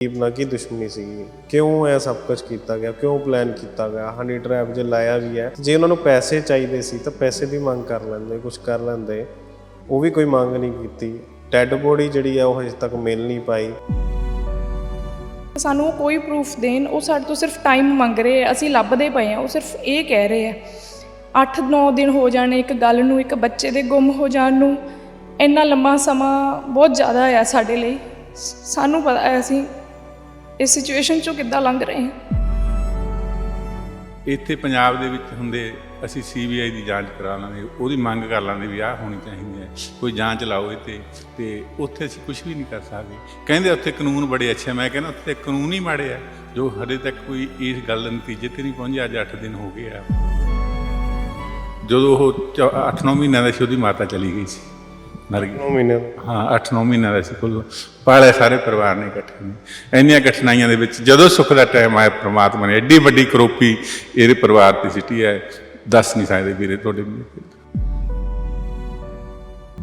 ਦੀਪ ਨਾਲ ਕੀ ਦੁਸ਼ਮਣੀ ਸੀਗੀ? ਕਿਉਂ ਇਹ ਸਭ ਕੁਝ ਕੀਤਾ ਗਿਆ? ਕਿਉਂ ਪਲਾਨ ਕੀਤਾ ਗਿਆ? ਹਨੀ ਟ੍ਰੈਪ ਜੇ ਲਾਇਆ ਵੀ ਹੈ, ਜੇ ਉਹਨਾਂ ਨੂੰ ਪੈਸੇ ਚਾਹੀਦੇ ਸੀ ਤਾਂ ਪੈਸੇ ਦੀ ਮੰਗ ਕਰ ਲੈਂਦੇ ਕੁਝ ਕਰ ਲੈਂਦੇ। ਉਹ ਵੀ ਕੋਈ ਮੰਗ ਨਹੀਂ ਕੀਤੀ। ਡੈੱਡ ਬੋਡੀ ਜਿਹੜੀ ਆ ਉਹ ਹਜੇ ਤੱਕ ਮਿਲ ਨਹੀਂ ਪਾਈ। ਸਾਨੂੰ ਕੋਈ ਪ੍ਰੂਫ ਦੇਣ, ਉਹ ਸਾਡੇ ਤੋਂ ਸਿਰਫ ਟਾਈਮ ਮੰਗ ਰਹੇ ਆ, ਅਸੀਂ ਲੱਭਦੇ ਪਏ ਆ, ਉਹ ਸਿਰਫ ਇਹ ਕਹਿ ਰਹੇ ਆ। 8-9 ਦਿਨ ਹੋ ਜਾਣੇ, ਇੱਕ ਗੱਲ ਨੂੰ, ਇੱਕ ਬੱਚੇ ਦੇ ਗੁੰਮ ਹੋ ਜਾਣ ਨੂੰ, ਇੰਨਾ ਲੰਮਾ ਸਮਾਂ ਬਹੁਤ ਜ਼ਿਆਦਾ ਆ ਸਾਡੇ ਲਈ। ਸਾਨੂੰ ਪਤਾ, ਅਸੀਂ ਇਸ ਸਿਚੁਏਸ਼ਨ ਚੋਂ ਕਿੱਦਾਂ ਲੰਘ ਰਹੇ ਹਾਂ? ਇੱਥੇ ਪੰਜਾਬ ਦੇ ਵਿੱਚ ਹੁੰਦੇ ਅਸੀਂ ਸੀਬੀਆਈ ਦੀ ਜਾਂਚ ਕਰਾ ਲਾਂਗੇ, ਉਹਦੀ ਮੰਗ ਕਰ ਲਾਂਗੇ ਵੀ ਆਹ ਹੋਣੀ ਚਾਹੀਦੀ ਹੈ, ਕੋਈ ਜਾਂਚ ਲਾਓ ਇੱਥੇ, ਤੇ ਉੱਥੇ ਅਸੀਂ ਕੁਝ ਵੀ ਨਹੀਂ ਕਰ ਸਕਦੇ। ਕਹਿੰਦੇ ਉੱਥੇ ਕਾਨੂੰਨ ਬੜੇ ਅੱਛੇ, ਮੈਂ ਕਹਿੰਦਾ ਉੱਥੇ ਕਾਨੂੰਨ ਹੀ ਮਾੜੇ ਆ, ਜੋ ਹਲੇ ਤੱਕ ਕੋਈ ਇਸ ਗੱਲ ਦੇ ਨਤੀਜੇ ਤੇ ਨਹੀਂ ਪਹੁੰਚਿਆ ਅੱਜ 8 ਦਿਨ ਹੋ ਗਏ ਆ। ਜਦੋਂ ਉਹ 8-9 ਮਹੀਨਿਆਂ ਦਾ ਸੀ, ਉਹਦੀ ਮਾਤਾ ਚਲੀ ਗਈ ਸੀ। ਮਰ ਗਈ 9 ਮਹੀਨੇ ਹਾਂ 8-9 ਮਹੀਨਿਆਂ ਦਾ ਸੀ ਕੁੱਲ। ਪਾਲੇ ਸਾਰੇ ਪਰਿਵਾਰ ਨੇ ਇਕੱਠੇ ਨੇ। ਇੰਨੀਆਂ ਕਠਿਨਾਈਆਂ ਦੇ ਵਿੱਚ ਜਦੋਂ ਸੁੱਖ ਦਾ ਟਾਈਮ ਆਇਆ ਪ੍ਰਮਾਤਮਾ ਨੇ ਐਡੀ ਵੱਡੀ ਕਰੋਪੀ ਇਹਦੇ ਪਰਿਵਾਰ ਤੇ ਸਿੱਟੀ ਹੈ। ਦੱਸ ਨਹੀਂ ਸਕਦੇ ਵੀਰੇ ਤੁਹਾਡੇ ਵੀ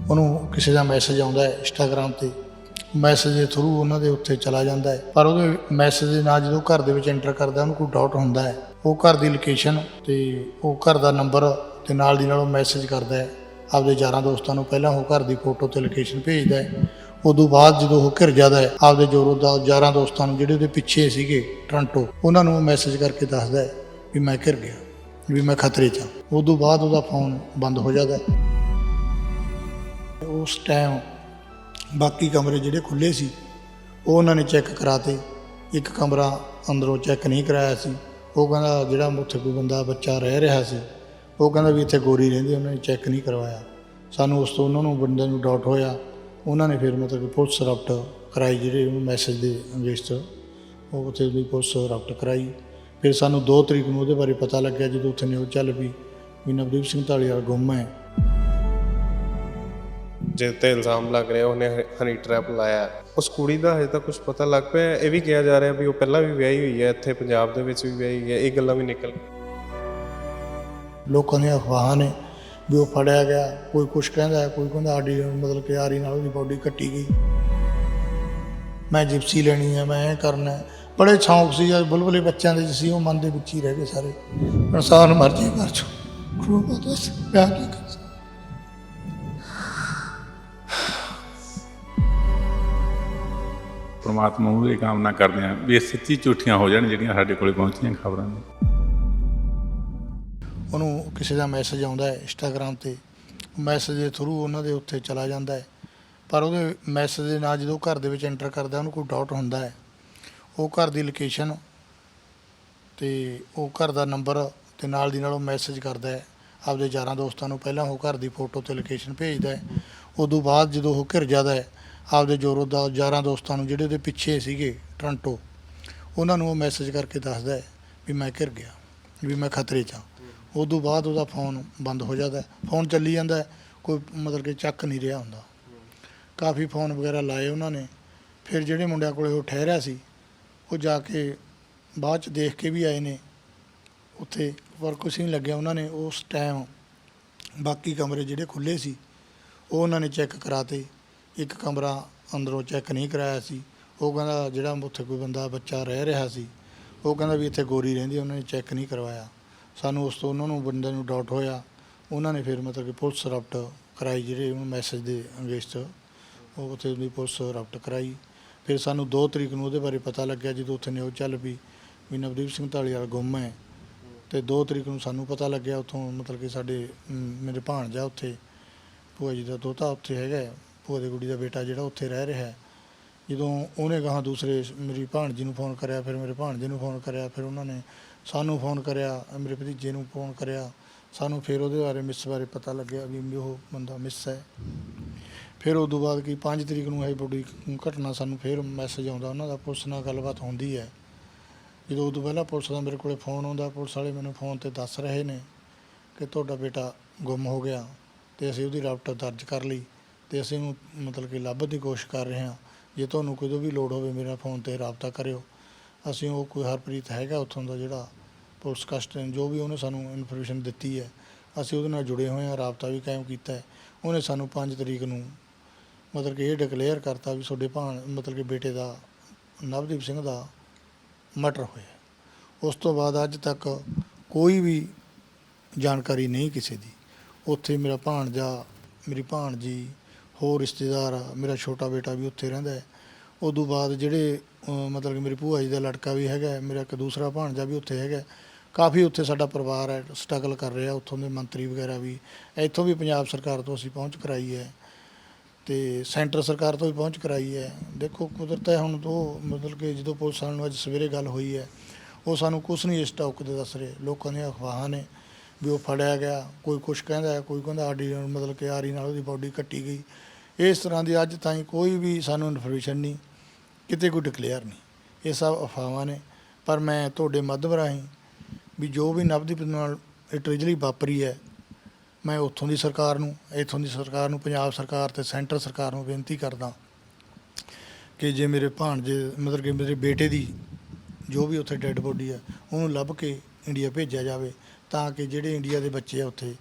ਉਹਨੂੰ ਕਿਸੇ ਦਾ ਮੈਸੇਜ ਆਉਂਦਾ ਹੈ ਇੰਸਟਾਗ੍ਰam ਤੇ। ਮੈਸੇਜ ਦੇ ਥਰੂ ਉਹਨਾਂ ਦੇ ਉੱਤੇ ਚਲਾ ਜਾਂਦਾ ਹੈ। ਪਰ ਉਹਦੇ ਮੈਸੇਜ ਦੇ ਨਾਲ ਜਦੋਂ ਘਰ ਦੇ ਵਿੱਚ ਐਂਟਰ ਕਰਦਾ ਉਹਨੂੰ ਕੋਈ ਡਾਊਟ ਹੁੰਦਾ ਹੈ। ਉਹ ਘਰ ਦੀ ਲੋਕੇਸ਼ਨ ਤੇ ਉਹ ਘਰ ਦਾ ਨੰਬਰ ਤੇ ਨਾਲ ਦੀ ਨਾਲ ਉਹ ਮੈਸੇਜ ਕਰਦਾ ਹੈ। ਆਪਦੇ ਯਾਰਾਂ ਦੋਸਤਾਂ ਨੂੰ ਪਹਿਲਾਂ ਉਹ ਘਰ ਦੀ ਫੋਟੋ ਤੇ ਲੋਕੇਸ਼ਨ ਭੇਜਦਾ ਹੈ। ਉਦੋਂ ਬਾਅਦ ਜਦੋਂ ਉਹ ਘਿਰ ਜਾਂਦਾ ਹੈ, ਆਪਦੇ ਜੋਰੋ ਦਾ ਯਾਰਾਂ ਦੋਸਤਾਂ ਨੂੰ ਜਿਹੜੇ ਉਹਦੇ ਪਿੱਛੇ ਸੀਗੇ ਟੋਰਾਂਟੋ ਉਹਨਾਂ ਨੂੰ ਮੈਸੇਜ ਕਰਕੇ ਦੱਸਦਾ ਹੈ ਵੀ ਮੈਂ ਘਿਰ ਗਿਆ, ਵੀ ਮੈਂ ਖਤਰੇ 'ਚ ਹਾਂ। ਉਦੋਂ ਬਾਅਦ ਉਹਦਾ ਫੋਨ ਬੰਦ ਹੋ ਜਾਂਦਾ ਹੈ। ਉਸ ਟਾਈਮ ਬਾਕੀ ਕਮਰੇ ਜਿਹੜੇ ਖੁੱਲੇ ਸੀ, ਉਹ ਉਹਨਾਂ ਨੇ ਚੈੱਕ ਕਰਾਤੇ। ਇੱਕ ਕਮਰਾ ਅੰਦਰੋਂ ਚੈੱਕ ਨਹੀਂ ਕਰਾਇਆ ਸੀ। ਉਹ ਕਹਿੰਦਾ ਜਿਹੜਾ ਉੱਥੇ ਕੋਈ ਬੰਦਾ, ਬੱਚਾ ਰਹਿ ਰਿਹਾ ਸੀ ਉਹ ਕਹਿੰਦਾ ਵੀ ਇੱਥੇ ਗੋਰੀ ਰਹਿੰਦੀ, ਉਹਨਾਂ ਨੇ ਚੈੱਕ ਨਹੀਂ ਕਰਵਾਇਆ। ਸਾਨੂੰ ਉਸ ਤੋਂ ਉਹਨਾਂ ਨੂੰ ਬੰਦੇ ਨੂੰ ਡਾਊਟ ਹੋਇਆ। ਉਹਨਾਂ ਨੇ ਫਿਰ ਮਤਲਬ ਕਿ ਪੁਲਿਸ ਰਪਟ ਕਰਾਈ ਜਿਹੜੇ ਉਹਨੂੰ ਮੈਸੇਜ ਦੇ ਅਗੇਂਸਟ ਉਹ ਉੱਥੇ ਵੀ ਪੁਲਿਸ ਰਪਟ ਕਰਾਈ। ਫਿਰ ਸਾਨੂੰ 2 ਤਰੀਕ ਨੂੰ ਉਹਦੇ ਬਾਰੇ ਪਤਾ ਲੱਗਿਆ, ਜਦੋਂ ਉੱਥੇ ਨਿਊਜ਼ ਚੱਲ ਪਈ ਵੀ ਨਵਦੀਪ ਸਿੰਘ ਢਾਲੀਵਾਲ ਗੁੰਮ ਹੈ। ਜਿਸ ਤੇ ਇਲਜ਼ਾਮ ਲੱਗ ਰਿਹਾ, ਉਹਨੇ ਹਨੀ ਟ੍ਰੈਪ ਲਾਇਆ। ਉਸ ਕੁੜੀ ਦਾ ਹਜੇ ਤੱਕ ਕੁਝ ਪਤਾ ਲੱਗ ਪਿਆ। ਇਹ ਵੀ ਕਿਹਾ ਜਾ ਰਿਹਾ ਵੀ ਉਹ ਪਹਿਲਾਂ ਵੀ ਵਿਆਹੀ ਹੋਈ ਹੈ, ਇੱਥੇ ਪੰਜਾਬ ਦੇ ਵਿੱਚ ਵੀ ਵਿਆਹੀ ਹੋਈ ਹੈ। ਇਹ ਗੱਲਾਂ ਵੀ ਨਿਕਲ ਲੋਕਾਂ ਦੀਆਂ ਅਫਵਾਹਾਂ ਨੇ ਵੀ ਉਹ ਫੜਿਆ ਗਿਆ ਕੋਈ ਕੁਛ ਕਹਿੰਦਾ ਹੈ, ਕੋਈ ਕਹਿੰਦਾ ਆਡੀ ਮਤਲਬ ਕਿ ਆਰੀ ਨਾਲ ਉਹਦੀ ਬਾਡੀ ਕੱਟੀ ਗਈ ਮੈਂ ਜਿਪਸੀ ਲੈਣੀ ਹੈ ਮੈਂ ਇਹ ਕਰਨਾ ਹੈ। ਬੜੇ ਸ਼ੌਂਕ ਸੀ ਜਦ ਬੁਲਬੁਲੇ ਬੱਚਿਆਂ ਦੇ ਸੀ ਉਹ ਮਨ ਦੇ ਵਿੱਚ ਹੀ ਰਹਿ ਗਏ ਸਾਰੇ ਇਨਸਾਨ ਮਰਜ਼ੀ ਜੇ ਮਰ ਜੋ ਕਰੂ ਪਿਆਰ ਨਹੀਂ ਕਰ ਸਕਦਾ। ਨੂੰ ਇਹ ਕਾਮਨਾ ਕਰਦੇ ਹਾਂ ਵੀ ਇਹ ਸੱਚੀ ਝੂਠੀਆਂ ਹੋ ਜਾਣ ਜਿਹੜੀਆਂ ਸਾਡੇ ਕੋਲੇ ਪਹੁੰਚੀਆਂ ਖਬਰਾਂ ਨੇ ਉਹਨੂੰ ਕਿਸੇ ਦਾ ਮੈਸੇਜ ਆਉਂਦਾ ਹੈ ਇੰਸਟਾਗ੍ਰam ਤੇ ਮੈਸੇਜ ਦੇ ਥਰੂ ਉਹਨਾਂ ਦੇ ਉੱਥੇ ਚਲਾ ਜਾਂਦਾ ਹੈ। ਪਰ ਉਹਦੇ ਮੈਸੇਜ ਦੇ ਨਾਲ ਜਦੋਂ ਘਰ ਦੇ ਵਿੱਚ ਐਂਟਰ ਕਰਦਾ, ਉਹਨੂੰ ਕੋਈ ਡਾਊਟ ਹੁੰਦਾ ਹੈ। ਉਹ ਘਰ ਦੀ ਲੋਕੇਸ਼ਨ ਤੇ ਉਹ ਘਰ ਦਾ ਨੰਬਰ ਤੇ ਨਾਲ ਦੀ ਨਾਲ ਉਹ ਮੈਸੇਜ ਕਰਦਾ ਹੈ। ਆਪਦੇ ਯਾਰਾਂ ਦੋਸਤਾਂ ਨੂੰ ਪਹਿਲਾਂ ਉਹ ਘਰ ਦੀ ਫੋਟੋ ਤੇ ਲੋਕੇਸ਼ਨ ਭੇਜਦਾ ਹੈ। ਉਦੋਂ ਬਾਅਦ ਜਦੋਂ ਉਹ ਘਿਰ ਜਾਂਦਾ ਹੈ, ਆਪਦੇ ਜੋਰੋ ਦਾ ਯਾਰਾਂ ਦੋਸਤਾਂ ਨੂੰ ਜਿਹੜੇ ਉਹਦੇ ਪਿੱਛੇ ਸੀਗੇ ਟੋਰਾਂਟੋ ਉਹਨਾਂ ਨੂੰ ਉਹ ਮੈਸੇਜ ਕਰਕੇ ਦੱਸਦਾ ਹੈ ਵੀ ਮੈਂ ਘਿਰ ਗਿਆ, ਵੀ ਮੈਂ ਖਤਰੇ 'ਚ ਹਾਂ ਤੋਂ ਬਾਅਦ ਉਹਦਾ ਫੋਨ ਬੰਦ ਹੋ ਜਾਂਦਾ ਫੋਨ ਚੱਲੀ ਜਾਂਦਾ ਕੋਈ ਮਤਲਬ ਕਿ ਚੱਕ ਨਹੀਂ ਰਿਹਾ ਹੁੰਦਾ। ਕਾਫੀ ਫੋਨ ਵਗੈਰਾ ਲਾਏ ਉਹਨਾਂ ਨੇ। ਫਿਰ ਜਿਹੜੇ ਮੁੰਡਿਆਂ ਕੋਲੇ ਉਹ ਠਹਿਰਿਆ ਸੀ, ਉਹ ਜਾ ਕੇ ਬਾਅਦ ਚ ਦੇਖ ਕੇ ਵੀ ਆਏ ਨੇ। ਉੱਥੇ ਪਰ ਕੁਛ ਨਹੀਂ ਲੱਗਿਆ ਉਹਨਾਂ ਨੇ। ਉਸ ਟਾਈਮ ਬਾਕੀ ਕਮਰੇ ਜਿਹੜੇ ਖੁੱਲੇ ਸੀ, ਉਹ ਉਹਨਾਂ ਨੇ ਚੈੱਕ ਕਰਾਤੇ। ਇੱਕ ਕਮਰਾ ਅੰਦਰੋਂ ਚੈੱਕ ਨਹੀਂ ਕਰਾਇਆ ਸੀ। ਉਹ ਕਹਿੰਦਾ ਜਿਹੜਾ ਉੱਥੇ ਕੋਈ ਬੰਦਾ ਬੱਚਾ ਰਹਿ ਰਿਹਾ ਸੀ, ਉਹ ਕਹਿੰਦਾ ਵੀ ਇੱਥੇ ਗੋਰੀ ਰਹਿੰਦੀ ਉਹਨਾਂ ਨੇ ਚੈੱਕ ਨਹੀਂ ਕਰਵਾਇਆ। ਸਾਨੂੰ ਉਸ ਤੋਂ ਉਹਨਾਂ ਨੂੰ ਬੰਦੇ ਨੂੰ ਡਾਊਟ ਹੋਇਆ। ਉਹਨਾਂ ਨੇ ਫਿਰ ਮਤਲਬ ਕਿ ਪੁਲਿਸ ਰਪਟ ਕਰਾਈ ਜਿਹੜੇ ਉਹਨੂੰ ਮੈਸੇਜ ਦੇ ਅਗੇਂਸਟ ਉਹ ਉੱਥੇ ਦੀ ਪੁਲਿਸ ਰਪਟ ਕਰਾਈ। ਫਿਰ ਸਾਨੂੰ 2 ਤਰੀਕ ਨੂੰ ਉਹਦੇ ਬਾਰੇ ਪਤਾ ਲੱਗਿਆ ਜਦੋਂ ਉੱਥੇ ਨਿਊਜ਼ ਚੱਲ ਪਈ ਵੀ ਨਵਦੀਪ ਸਿੰਘ ਧਾਲੀਵਾਲ ਗੁੰਮ ਹੈ। ਤੇ 2 ਤਰੀਕ ਨੂੰ ਸਾਨੂੰ ਪਤਾ ਲੱਗਿਆ ਉੱਥੋਂ ਮਤਲਬ ਕਿ ਸਾਡੇ ਮੇਰੇ ਭਾਣਜਾ ਉੱਥੇ, ਭੂਆ ਜੀ ਦਾ ਦੋਤਾ ਉੱਥੇ ਹੈਗਾ ਭੂਆ ਦੀ ਕੁੜੀ ਦਾ ਬੇਟਾ ਜਿਹੜਾ ਉੱਥੇ ਰਹਿ ਰਿਹਾ ਜਦੋਂ ਉਹਨੇ ਗਾਹਾਂ ਦੂਸਰੇ ਮੇਰੀ ਭਾਣਜੀ ਨੂੰ ਫੋਨ ਕਰਿਆ, ਫਿਰ ਮੇਰੇ ਭਾਣਜੇ ਨੂੰ ਫੋਨ ਕਰਿਆ, ਫਿਰ ਉਹਨਾਂ ਨੇ ਸਾਨੂੰ ਫੋਨ ਕਰਿਆ ਮੇਰੇ ਭਤੀਜੇ ਨੂੰ ਫੋਨ ਕਰਿਆ। ਸਾਨੂੰ ਫਿਰ ਉਹਦੇ ਬਾਰੇ, ਮਿਸ ਬਾਰੇ ਪਤਾ ਲੱਗਿਆ ਵੀ ਉਹ ਬੰਦਾ ਮਿਸ ਹੈ। ਫਿਰ ਉਸ ਤੋਂ ਬਾਅਦ ਕੀ 5 ਤਰੀਕ ਨੂੰ ਇਹ ਬੜੀ ਘਟਨਾ ਸਾਨੂੰ ਫਿਰ ਮੈਸੇਜ ਆਉਂਦਾ, ਉਹਨਾਂ ਦਾ ਪੁਲਿਸ ਨਾਲ ਗੱਲਬਾਤ ਹੁੰਦੀ ਹੈ। ਜਦੋਂ ਉਦੋਂ ਪਹਿਲਾਂ ਪੁਲਿਸ ਦਾ ਮੇਰੇ ਕੋਲੇ ਫੋਨ ਆਉਂਦਾ, ਪੁਲਿਸ ਵਾਲੇ ਮੈਨੂੰ ਫੋਨ ਤੇ ਦੱਸ ਰਹੇ ਨੇ ਕਿ ਤੁਹਾਡਾ ਬੇਟਾ ਗੁੰਮ ਹੋ ਗਿਆ ਤੇ ਅਸੀਂ ਉਹਦੀ ਰਾਪਟ ਦਰਜ ਕਰ ਲਈ ਤੇ ਅਸੀਂ ਉਹਨੂੰ ਮਤਲਬ ਕਿ ਲੱਭਣ ਦੀ ਕੋਸ਼ਿਸ਼ ਕਰ ਰਹੇ ਹਾਂ। ਜੇ ਤੁਹਾਨੂੰ ਕਦੋਂ ਵੀ ਲੋੜ ਹੋਵੇ ਮੇਰਾ ਫੋਨ ਤੇ ਰਾਬਤਾ ਕਰਿਓ। ਅਸੀਂ ਉਹ ਕੋਈ ਹਰਪ੍ਰੀਤ ਹੈਗਾ ਉੱਥੋਂ ਦਾ ਜਿਹੜਾ ਪੁਲਿਸ ਕਸਟਮ ਜੋ ਵੀ ਉਹਨੇ ਸਾਨੂੰ ਇਨਫੋਰਮੇਸ਼ਨ ਦਿੱਤੀ ਹੈ, ਅਸੀਂ ਉਹਦੇ ਨਾਲ ਜੁੜੇ ਹੋਏ ਹਾਂ, ਰਾਬਤਾ ਵੀ ਕਾਇਮ ਕੀਤਾ ਹੈ। ਉਹਨੇ ਸਾਨੂੰ 5 ਤਰੀਕ ਨੂੰ ਮਤਲਬ ਕਿ ਇਹ ਡਿਕਲੇਅਰ ਕਰਤਾ ਵੀ ਤੁਹਾਡੇ ਭਾਣ, ਮਤਲਬ ਕਿ ਬੇਟੇ ਦਾ, ਨਵਦੀਪ ਸਿੰਘ ਦਾ ਮਰਡਰ ਹੋਇਆ ਉਸ ਤੋਂ ਬਾਅਦ ਅੱਜ ਤੱਕ ਕੋਈ ਵੀ ਜਾਣਕਾਰੀ ਨਹੀਂ ਕਿਸੇ ਦੀ। ਉੱਥੇ ਮੇਰਾ ਭਾਣਜਾ, ਮੇਰੀ ਭਾਣਜੀ, ਹੋਰ ਰਿਸ਼ਤੇਦਾਰ, ਮੇਰਾ ਛੋਟਾ ਬੇਟਾ ਵੀ ਉੱਥੇ ਰਹਿੰਦਾ ਹੈ। ਉਦੋਂ ਬਾਅਦ ਜਿਹੜੇ ਮਤਲਬ ਕਿ ਮੇਰੀ ਭੂਆ ਜੀ ਦਾ ਲੜਕਾ ਵੀ ਹੈਗਾ, ਮੇਰਾ ਇੱਕ ਦੂਸਰਾ ਭਾਣਜਾ ਵੀ ਉੱਥੇ ਹੈਗਾ। ਕਾਫੀ ਉੱਥੇ ਸਾਡਾ ਪਰਿਵਾਰ ਹੈ, ਸਟਰਗਲ ਕਰ ਰਿਹਾ, ਉੱਥੋਂ ਦੇ ਮੰਤਰੀ ਵਗੈਰਾ ਵੀ। ਇੱਥੋਂ ਵੀ ਪੰਜਾਬ ਸਰਕਾਰ ਤੋਂ ਅਸੀਂ ਪਹੁੰਚ ਕਰਾਈ ਹੈ ਤੇ ਸੈਂਟਰ ਸਰਕਾਰ ਤੋਂ ਵੀ ਪਹੁੰਚ ਕਰਾਈ ਹੈ। ਦੇਖੋ, ਕੁਦਰਤ ਹੈ ਹੁਣ ਤੋਂ ਮਤਲਬ ਕਿ ਜਦੋਂ ਪੁਲਿਸ ਵਾਲਿਆਂ ਨੂੰ ਅੱਜ ਸਵੇਰੇ ਗੱਲ ਹੋਈ ਹੈ, ਉਹ ਸਾਨੂੰ ਕੁਝ ਨਹੀਂ ਇਸ ਟੌਕ ਦੇ ਦੱਸ ਰਹੇ। ਲੋਕਾਂ ਦੀਆਂ ਅਖਵਾਹਾਂ ਨੇ ਵੀ ਉਹ ਫੜਿਆ ਗਿਆ, ਕੋਈ ਕੁਝ ਕਹਿੰਦਾ, ਕੋਈ ਕਹਿੰਦਾ ਆਡੀ ਮਤਲਬ ਕਿ ਆਰੀ ਨਾਲ ਉਹਦੀ ਬਾਡੀ ਕੱਟੀ ਗਈ। ਇਸ ਤਰ੍ਹਾਂ ਦੀ ਅੱਜ ਤਾਈਂ ਕੋਈ ਵੀ ਸਾਨੂੰ ਇਨਫੋਰਮੇਸ਼ਨ ਨਹੀਂ, ਕਿਤੇ ਕੋਈ ਡਿਕਲੇਅਰ ਨਹੀਂ। ਇਹ ਸਭ ਅਫਵਾਹਾਂ ਨੇ। ਪਰ ਮੈਂ ਤੁਹਾਡੇ ਮਾਧਿਅਮ ਰਾਹੀਂ ਵੀ ਜੋ ਵੀ ਨਵਦੀਪ ਨਾਲ ਇਹ ਵਾਪਰੀ ਹੈ, ਮੈਂ ਉੱਥੋਂ ਦੀ ਸਰਕਾਰ ਨੂੰ, ਇੱਥੋਂ ਦੀ ਸਰਕਾਰ ਨੂੰ, ਪੰਜਾਬ ਸਰਕਾਰ ਤੇ ਸੈਂਟਰ ਸਰਕਾਰ ਨੂੰ ਬੇਨਤੀ ਕਰਦਾ ਕਿ ਜੇ ਮੇਰੇ ਭਾਣਜੇ, ਮਤਲਬ ਕਿ ਮੇਰੇ ਬੇਟੇ ਦੀ ਜੋ ਵੀ ਉੱਥੇ ਡੈੱਡ ਬੋਡੀ ਹੈ, ਉਹਨੂੰ ਲੱਭ ਕੇ ਇੰਡੀਆ ਭੇਜਿਆ ਜਾਵੇ, ਤਾਂ ਕਿ ਜਿਹੜੇ ਇੰਡੀਆ ਦੇ ਬੱਚੇ ਆ ਉੱਥੇ